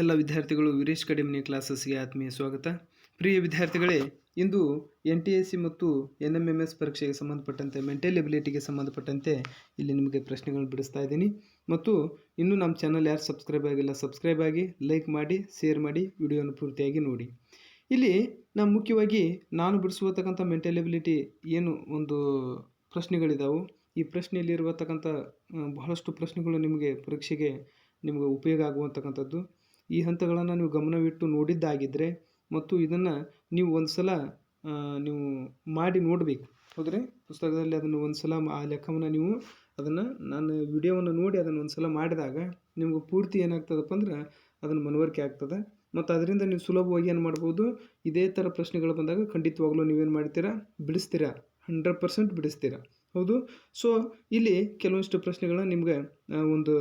ಎಲ್ಲ ವಿದ್ಯಾರ್ಥಿಗಳು ವೀರೇಶ್ ಕಡಿಮೆ ಕ್ಲಾಸಸ್ಗೆ ಆತ್ಮೀಯ ಸ್ವಾಗತ. ಪ್ರಿಯ ವಿದ್ಯಾರ್ಥಿಗಳೇ, ಇಂದು ಎನ್ ಟಿ ಎಸ್ ಸಿ ಮತ್ತು ಎನ್ ಎಂ ಎಂ ಎಸ್ ಪರೀಕ್ಷೆಗೆ ಸಂಬಂಧಪಟ್ಟಂತೆ ಮೆಂಟಲ್ ಎಬಿಲಿಟಿಗೆ ಸಂಬಂಧಪಟ್ಟಂತೆ ಇಲ್ಲಿ ನಿಮಗೆ ಪ್ರಶ್ನೆಗಳನ್ನು ಬಿಡಿಸ್ತಾ ಇದ್ದೀನಿ. ಮತ್ತು ಇನ್ನೂ ನಮ್ಮ ಚಾನಲ್ ಯಾರು ಸಬ್ಸ್ಕ್ರೈಬ್ ಆಗಿಲ್ಲ, ಸಬ್ಸ್ಕ್ರೈಬ್ ಆಗಿ, ಲೈಕ್ ಮಾಡಿ, ಶೇರ್ ಮಾಡಿ, ವಿಡಿಯೋನ ಪೂರ್ತಿಯಾಗಿ ನೋಡಿ. ಇಲ್ಲಿ ನಾನು ಮುಖ್ಯವಾಗಿ ನಾನು ಬಿಡಿಸುವತಕ್ಕಂಥ ಮೆಂಟಲ್ ಎಬಿಲಿಟಿ ಏನು ಒಂದು ಪ್ರಶ್ನೆಗಳಿದ್ದಾವೆ ಈ ಪ್ರಶ್ನೆಯಲ್ಲಿರುವತಕ್ಕಂಥ ಬಹಳಷ್ಟು ಪ್ರಶ್ನೆಗಳು ನಿಮಗೆ ಪರೀಕ್ಷೆಗೆ ನಿಮಗೆ ಉಪಯೋಗ ಆಗುವಂತಕ್ಕಂಥದ್ದು. ಈ ಹಂತಗಳನ್ನು ನೀವು ಗಮನವಿಟ್ಟು ನೋಡಿದ್ದಾಗಿದ್ದರೆ ಮತ್ತು ಇದನ್ನು ನೀವು ಒಂದು ಸಲ ನೀವು ಮಾಡಿ ನೋಡಬೇಕು. ಹೌದ್ರಿ? ಪುಸ್ತಕದಲ್ಲಿ ಅದನ್ನು ಒಂದು ಸಲ ಆ ಲೆಕ್ಕವನ್ನು ನೀವು ಅದನ್ನು ನಾನು ವಿಡಿಯೋವನ್ನು ನೋಡಿ ಅದನ್ನು ಒಂದು ಸಲ ಮಾಡಿದಾಗ ನಿಮ್ಗೆ ಪೂರ್ತಿ ಏನಾಗ್ತದಪ್ಪ ಅಂದ್ರೆ ಅದನ್ನು ಮನವರಿಕೆ ಆಗ್ತದೆ. ಮತ್ತು ಅದರಿಂದ ನೀವು ಸುಲಭವಾಗಿ ಏನು ಮಾಡ್ಬೋದು? ಇದೇ ಥರ ಪ್ರಶ್ನೆಗಳು ಬಂದಾಗ ಖಂಡಿತವಾಗ್ಲೂ ನೀವೇನು ಮಾಡ್ತೀರಾ? ಬಿಡಿಸ್ತೀರಾ. ಹಂಡ್ರೆಡ್ ಪರ್ಸೆಂಟ್ ಬಿಡಿಸ್ತೀರಾ. ಹೌದು? ಸೊ, ಇಲ್ಲಿ ಕೆಲವೊಂದಿಷ್ಟು ಪ್ರಶ್ನೆಗಳನ್ನ ನಿಮ್ಗೆ ಒಂದು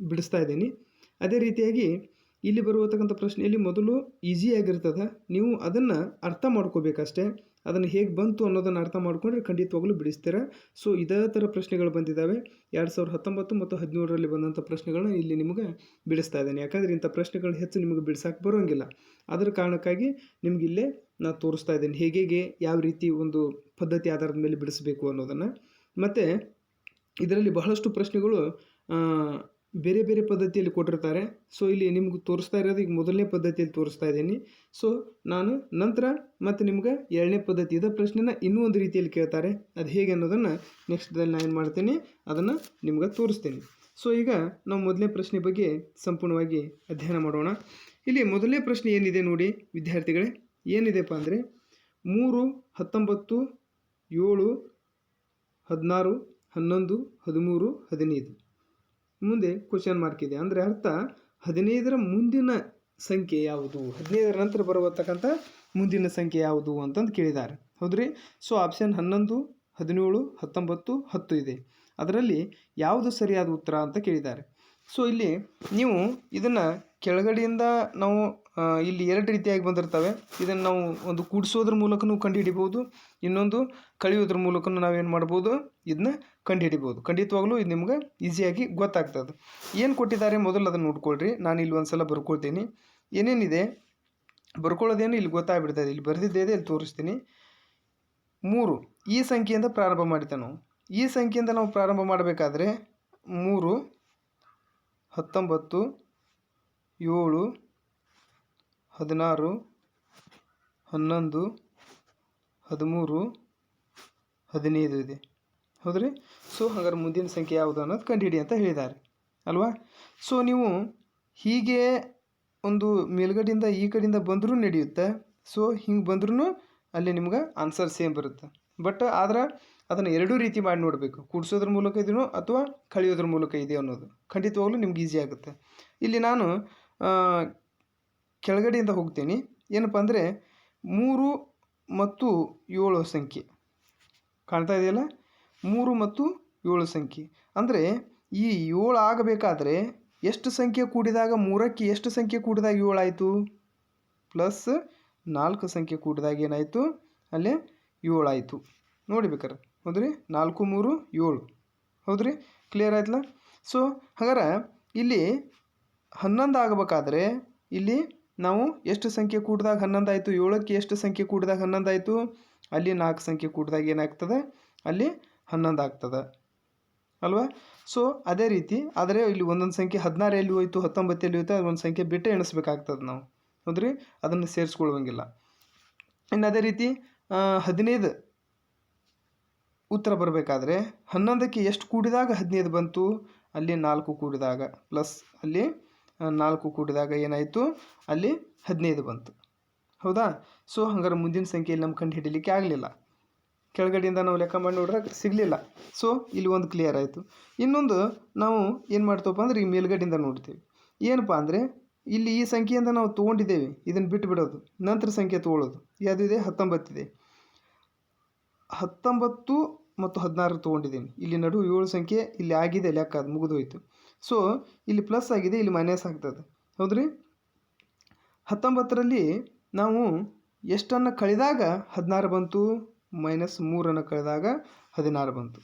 ಬಿಡಿಸ್ತಾ ಇದ್ದೀನಿ. ಅದೇ ರೀತಿಯಾಗಿ ಇಲ್ಲಿ ಬರುವತಕ್ಕಂಥ ಪ್ರಶ್ನೆಯಲ್ಲಿ ಮೊದಲು ಈಸಿಯಾಗಿರ್ತದೆ ನೀವು ಅದನ್ನು ಅರ್ಥ ಮಾಡ್ಕೋಬೇಕಷ್ಟೇ. ಅದನ್ನು ಹೇಗೆ ಬಂತು ಅನ್ನೋದನ್ನು ಅರ್ಥ ಮಾಡ್ಕೊಂಡ್ರೆ ಖಂಡಿತವಾಗ್ಲೂ ಬಿಡಿಸ್ತೀರ. ಸೊ ಇದೇ ಥರ ಪ್ರಶ್ನೆಗಳು ಬಂದಿದ್ದಾವೆ. ಎರಡು ಸಾವಿರದ ಹತ್ತೊಂಬತ್ತು ಮತ್ತು ಹದಿನೇಳರಲ್ಲಿ ಬಂದಂಥ ಪ್ರಶ್ನೆಗಳನ್ನ ಇಲ್ಲಿ ನಿಮಗೆ ಬಿಡಿಸ್ತಾ ಇದ್ದೇನೆ. ಯಾಕಂದರೆ ಇಂಥ ಪ್ರಶ್ನೆಗಳು ಹೆಚ್ಚು ನಿಮಗೆ ಬಿಡ್ಸಕ್ಕೆ ಬರೋಂಗಿಲ್ಲ. ಅದರ ಕಾರಣಕ್ಕಾಗಿ ನಿಮ್ಗೆ ಇಲ್ಲೇ ನಾನು ತೋರಿಸ್ತಾ ಇದ್ದೇನೆ. ಹೇಗೆ ಯಾವ ರೀತಿ ಒಂದು ಪದ್ಧತಿ ಆಧಾರದ ಮೇಲೆ ಬಿಡಿಸಬೇಕು ಅನ್ನೋದನ್ನು. ಮತ್ತು, ಇದರಲ್ಲಿ ಬಹಳಷ್ಟು ಪ್ರಶ್ನೆಗಳು ಬೇರೆ ಬೇರೆ ಪದ್ಧತಿಯಲ್ಲಿ ಕೊಟ್ಟಿರ್ತಾರೆ. ಸೊ ಇಲ್ಲಿ ನಿಮ್ಗೆ ತೋರಿಸ್ತಾ ಇರೋದು ಈಗ ಮೊದಲನೇ ಪದ್ಧತಿಯಲ್ಲಿ ತೋರಿಸ್ತಾ ಇದ್ದೀನಿ. ಸೊ ನಾನು ನಂತರ ಮತ್ತು ನಿಮ್ಗೆ ಎರಡನೇ ಪದ್ಧತಿ ಇದ ಪ್ರಶ್ನೆನ ಇನ್ನೂ ಒಂದು ರೀತಿಯಲ್ಲಿ ಕೇಳ್ತಾರೆ. ಅದು ಹೇಗೆ ಅನ್ನೋದನ್ನು ನೆಕ್ಸ್ಟ್ದಲ್ಲಿ ನಾನು ಏನು ಮಾಡ್ತೀನಿ, ಅದನ್ನು ನಿಮ್ಗೆ ತೋರಿಸ್ತೀನಿ. ಸೊ ಈಗ ನಾವು ಮೊದಲನೇ ಪ್ರಶ್ನೆ ಬಗ್ಗೆ ಸಂಪೂರ್ಣವಾಗಿ ಅಧ್ಯಯನ ಮಾಡೋಣ. ಇಲ್ಲಿ ಮೊದಲನೇ ಪ್ರಶ್ನೆ ಏನಿದೆ ನೋಡಿ ವಿದ್ಯಾರ್ಥಿಗಳೇ, ಏನಿದೆಪ್ಪ ಅಂದರೆ ಮೂರು, ಹತ್ತೊಂಬತ್ತು, ಏಳು, ಹದಿನಾರು, ಹನ್ನೊಂದು, ಹದಿಮೂರು, ಹದಿನೈದು. ಮುಂದೆ ಕ್ವಶನ್ ಮಾರ್ಕ್ ಇದೆ. ಅಂದರೆ ಅರ್ಥ, ಹದಿನೈದರ ಮುಂದಿನ ಸಂಖ್ಯೆ ಯಾವುದು? ಹದಿನೈದರ ನಂತರ ಬರುವತಕ್ಕಂಥ ಮುಂದಿನ ಸಂಖ್ಯೆ ಯಾವುದು ಅಂತಂದು ಕೇಳಿದ್ದಾರೆ. ಹೌದ್ರಿ? ಸೊ ಆಪ್ಷನ್ ಹನ್ನೊಂದು, ಹದಿನೇಳು, ಹತ್ತೊಂಬತ್ತು, ಹತ್ತು ಇದೆ. ಅದರಲ್ಲಿ ಯಾವುದು ಸರಿಯಾದ ಉತ್ತರ ಅಂತ ಕೇಳಿದ್ದಾರೆ. ಸೊ ಇಲ್ಲಿ ನೀವು ಇದನ್ನು ಕೆಳಗಡೆಯಿಂದ ನಾವು ಇಲ್ಲಿ ಎರಡು ರೀತಿಯಾಗಿ ಬಂದಿರ್ತವೆ. ಇದನ್ನು ನಾವು ಒಂದು ಕೂಡಿಸೋದ್ರ ಮೂಲಕನೂ ಕಂಡುಹಿಡಿಬೋದು. ಇನ್ನೊಂದು ಕಳೆಯೋದ್ರ ಮೂಲಕನೂ ನಾವೇನು ಮಾಡ್ಬೋದು? ಇದನ್ನ ಕಂಡುಹಿಡಿಬೋದು. ಖಂಡಿತವಾಗ್ಲೂ ಇದು ನಿಮ್ಗೆ ಈಸಿಯಾಗಿ ಗೊತ್ತಾಗ್ತದೆ. ಏನು ಕೊಟ್ಟಿದ್ದಾರೆ ಮೊದಲು ಅದನ್ನು ನೋಡ್ಕೊಳ್ರಿ. ನಾನು ಇಲ್ಲಿ ಒಂದು ಸಲ ಬರ್ಕೊಳ್ತೀನಿ. ಏನೇನಿದೆ? ಬರ್ಕೊಳ್ಳೋದೇನು ಇಲ್ಲಿ ಗೊತ್ತಾಗ್ಬಿಡ್ತದೆ ಇಲ್ಲಿ ಬರೆದಿದ್ದೇ ಇಲ್ಲಿ ತೋರಿಸ್ತೀನಿ. ಮೂರು, ಈ ಸಂಖ್ಯೆಯಿಂದ ಪ್ರಾರಂಭ ಮಾಡಿದ್ದೆ ನಾವು. ಈ ಸಂಖ್ಯೆಯಿಂದ ನಾವು ಪ್ರಾರಂಭ ಮಾಡಬೇಕಾದ್ರೆ ಮೂರು, ಹತ್ತೊಂಬತ್ತು, ಏಳು, ಹದಿನಾರು, ಹನ್ನೊಂದು, ಹದಿಮೂರು, ಹದಿನೈದು ಇದೆ. ಹೌದ್ರಿ? ಸೊ ಹಾಗಾದ್ರೆ ಮುಂದಿನ ಸಂಖ್ಯೆ ಯಾವುದು ಅನ್ನೋದು ಕಂಡುಹಿಡಿ ಅಂತ ಹೇಳಿದ್ದಾರೆ ಅಲ್ವಾ? ಸೊ, ನೀವು ಹೀಗೆ ಒಂದು ಮೇಲ್ಗಡೆಯಿಂದ ಈ ಕಡೆಯಿಂದ ಬಂದರೂ ನಡೆಯುತ್ತೆ. ಸೊ, ಹಿಂಗೆ ಬಂದ್ರೂ ಅಲ್ಲಿ ನಿಮ್ಗೆ ಆನ್ಸರ್ ಸೇಮ್ ಬರುತ್ತೆ. ಬಟ್ ಆದ್ರೆ ಅದನ್ನು ಎರಡೂ ರೀತಿ ಮಾಡಿ ನೋಡಬೇಕು. ಕೂಡಿಸೋದ್ರ ಮೂಲಕ ಇದೆಯೋ ಅಥವಾ ಕಳೆಯೋದ್ರ ಮೂಲಕ ಇದೆಯೋ ಅನ್ನೋದು. ಖಂಡಿತವಾಗ್ಲೂ ನಿಮ್ಗೆ ಈಸಿ ಆಗುತ್ತೆ. ಇಲ್ಲಿ ನಾನು ಕೆಳಗಡೆಯಿಂದ ಹೋಗ್ತೀನಿ. ಏನಪ್ಪ ಅಂದರೆ ಮೂರು ಮತ್ತು ಏಳು ಸಂಖ್ಯೆ. ಕಾಣ್ತಾ ಇದೆಯಲ್ಲ? ಮೂರು ಮತ್ತು ಏಳು ಸಂಖ್ಯೆ. ಅಂದರೆ ಈ ಏಳು ಆಗಬೇಕಾದ್ರೆ ಎಷ್ಟು ಸಂಖ್ಯೆ ಕೂಡಿದಾಗ ಮೂರಕ್ಕೆ ಎಷ್ಟು ಸಂಖ್ಯೆ ಕೂಡಿದಾಗ ಏಳಾಯಿತು ಪ್ಲಸ್ ನಾಲ್ಕು ಸಂಖ್ಯೆ ಕೂಡಿದಾಗ ಏನಾಯಿತು? ಅಲ್ಲಿ ಏಳಾಯಿತು ನೋಡಿ ಬೇಕಾರೆ, ಹೌದ್ರಿ? ನಾಲ್ಕು, ಮೂರು, ಏಳು. ಹೌದ್ರಿ? ಕ್ಲಿಯರ್ ಆಯ್ತಲ್ಲ? ಸೊ ಹಾಗಾದ್ರೆ ಇಲ್ಲಿ ಹನ್ನೊಂದು ಆಗಬೇಕಾದ್ರೆ ಇಲ್ಲಿ ನಾವು ಎಷ್ಟು ಸಂಖ್ಯೆ ಕೂಡಿದಾಗ ಹನ್ನೊಂದು ಆಯಿತು? ಏಳಕ್ಕೆ ಎಷ್ಟು ಸಂಖ್ಯೆ ಕೂಡಿದಾಗ ಹನ್ನೊಂದು ಆಯಿತು? ಅಲ್ಲಿ ನಾಲ್ಕು ಸಂಖ್ಯೆ ಕೂಡಿದಾಗ ಏನಾಗ್ತದೆ? ಅಲ್ಲಿ ಹನ್ನೊಂದು ಆಗ್ತದೆ ಅಲ್ವಾ? ಸೊ ಅದೇ ರೀತಿ, ಆದರೆ ಇಲ್ಲಿ ಒಂದೊಂದು ಸಂಖ್ಯೆ ಹದಿನಾರು ಎಲ್ಲಿ ಹೋಯಿತು ಹತ್ತೊಂಬತ್ತು ಎಲ್ಲಿ ಹೋಯ್ತು ಅದು ಒಂದು ಸಂಖ್ಯೆ ಬಿಟ್ಟೆ ಎಣಿಸ್ಬೇಕಾಗ್ತದೆ ನಾವು. ಹೌದ್ರಿ? ಅದನ್ನು ಸೇರಿಸ್ಕೊಳ್ಳುವಂಗಿಲ್ಲ ಇನ್ನು ಅದೇ ರೀತಿ ಹದಿನೈದು ಉತ್ತರ ಬರಬೇಕಾದ್ರೆ, ಹನ್ನೊಂದಕ್ಕೆ ಎಷ್ಟು ಕೂಡಿದಾಗ ಹದಿನೈದು ಬಂತು? ಅಲ್ಲಿ ನಾಲ್ಕು ಕೂಡಿದಾಗ ಪ್ಲಸ್ ಅಲ್ಲಿ ನಾಲ್ಕು ಕೂಡಿದಾಗ ಏನಾಯಿತು? ಅಲ್ಲಿ ಹದಿನೈದು ಬಂತು. ಹೌದಾ? ಸೊ ಹಂಗಾರೆ ಮುಂದಿನ ಸಂಖ್ಯೆಯಲ್ಲಿ ನಮ್ಮ ಕಂಡು ಹಿಡಿಲಿಕ್ಕೆ ಆಗಲಿಲ್ಲ. ಕೆಳಗಡೆಯಿಂದ ನಾವು ಲೆಕ್ಕ ಮಾಡಿ ನೋಡ್ರೆ ಸಿಗಲಿಲ್ಲ. ಸೊ ಇಲ್ಲಿ ಒಂದು ಕ್ಲಿಯರ್ ಆಯಿತು. ಇನ್ನೊಂದು ನಾವು ಏನು ಮಾಡ್ತೇವಪ್ಪ ಅಂದ್ರೆ ಈ ಮೇಲ್ಗಡೆಯಿಂದ ನೋಡ್ತೀವಿ. ಏನಪ್ಪ ಅಂದರೆ ಇಲ್ಲಿ ಈ ಸಂಖ್ಯೆಯಿಂದ ನಾವು ತೊಗೊಂಡಿದ್ದೇವೆ. ಇದನ್ನು ಬಿಟ್ಟು ಬಿಡೋದು. ನಂತರ ಸಂಖ್ಯೆ ತೊಗೊಳ್ಳೋದು. ಯಾವುದಿದೆ ಹತ್ತೊಂಬತ್ತಿದೆ ಹತ್ತೊಂಬತ್ತು ಮತ್ತು ಹದಿನಾರು ತೊಗೊಂಡಿದ್ದೀನಿ. ಇಲ್ಲಿ ನಡು ಏಳು ಸಂಖ್ಯೆ, ಇಲ್ಲಿ ಆಗಿದೆ ಲೆಕ್ಕ, ಅದು ಮುಗಿದೋಯ್ತು. ಸೊ ಇಲ್ಲಿ ಪ್ಲಸ್ ಆಗಿದೆ, ಇಲ್ಲಿ ಮೈನಸ್ ಆಗ್ತದೆ. ಹೌದ್ರಿ? ಹತ್ತೊಂಬತ್ತರಲ್ಲಿ ನಾವು ಎಷ್ಟನ್ನು ಕಳೆದಾಗ ಹದಿನಾರು ಬಂತು? ಮೈನಸ್ ಮೂರನ್ನು ಕಳೆದಾಗ ಹದಿನಾರು ಬಂತು.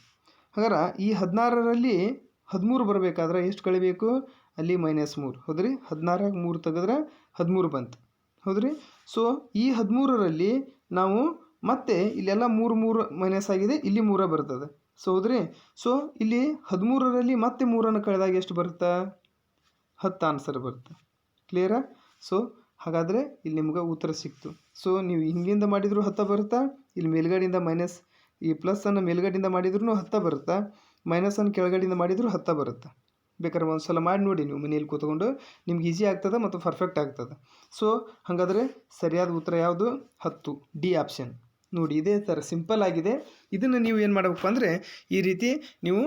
ಹಾಗಾದ್ರೆ ಈ ಹದಿನಾರರಲ್ಲಿ ಹದಿಮೂರು ಬರಬೇಕಾದ್ರೆ ಎಷ್ಟು ಕಳಿಬೇಕು? ಅಲ್ಲಿ ಮೈನಸ್ ಮೂರು. ಹೌದ್ರಿ? ಹದಿನಾರಾಗ ಮೂರು ತೆಗೆದ್ರೆ ಹದಿಮೂರು ಬಂತು. ಹೌದ್ರಿ? ಸೊ ಈ ಹದಿಮೂರರಲ್ಲಿ ನಾವು ಮತ್ತೆ ಇಲ್ಲೆಲ್ಲ ಮೂರು ಮೂರು ಮೈನಸ್ ಆಗಿದೆ, ಇಲ್ಲಿ ಮೂರ ಬರ್ತದೆ. ಸೊ ಹೌದ್ರಿ? ಸೊ ಇಲ್ಲಿ ಹದಿಮೂರರಲ್ಲಿ ಮತ್ತೆ ಮೂರನ್ನು ಕಳೆದಾಗ ಎಷ್ಟು ಬರುತ್ತೆ? ಹತ್ತು ಆನ್ಸರ್ ಬರುತ್ತೆ. ಕ್ಲಿಯರಾ ಸೊ ಹಾಗಾದರೆ ಇಲ್ಲಿ ನಿಮ್ಗೆ ಉತ್ತರ ಸಿಕ್ತು. ಸೊ ನೀವು ಹಿಂಗಿಂದ ಮಾಡಿದರೂ ಹತ್ತ ಬರುತ್ತಾ? ಇಲ್ಲಿ ಮೇಲ್ಗಡೆಯಿಂದ ಮೈನಸ್ ಈ ಪ್ಲಸ್ಸನ್ನು ಮೇಲ್ಗಡೆಯಿಂದ ಮಾಡಿದ್ರೂ ಹತ್ತ ಬರುತ್ತಾ? ಮೈನಸನ್ನು ಕೆಳಗಡೆಯಿಂದ ಮಾಡಿದರೂ ಹತ್ತ ಬರುತ್ತೆ? ಬೇಕಾದ್ರೆ ಒಂದು ಸಲ ಮಾಡಿ ನೋಡಿ ನೀವು ಮನೆಯಲ್ಲಿ ಕೂತ್ಕೊಂಡು. ನಿಮ್ಗೆ ಈಸಿ ಆಗ್ತದೆ ಮತ್ತು ಪರ್ಫೆಕ್ಟ್ ಆಗ್ತದೆ. ಸೊ ಹಾಗಾದರೆ ಸರಿಯಾದ ಉತ್ತರ ಯಾವುದು? ಹತ್ತು. ಡಿ ಆಪ್ಷನ್ ನೋಡಿ, ಇದೇ ಥರ ಸಿಂಪಲ್ ಆಗಿದೆ. ಇದನ್ನು ನೀವು ಏನು ಮಾಡಬೇಕು ಅಂದರೆ, ಈ ರೀತಿ ನೀವು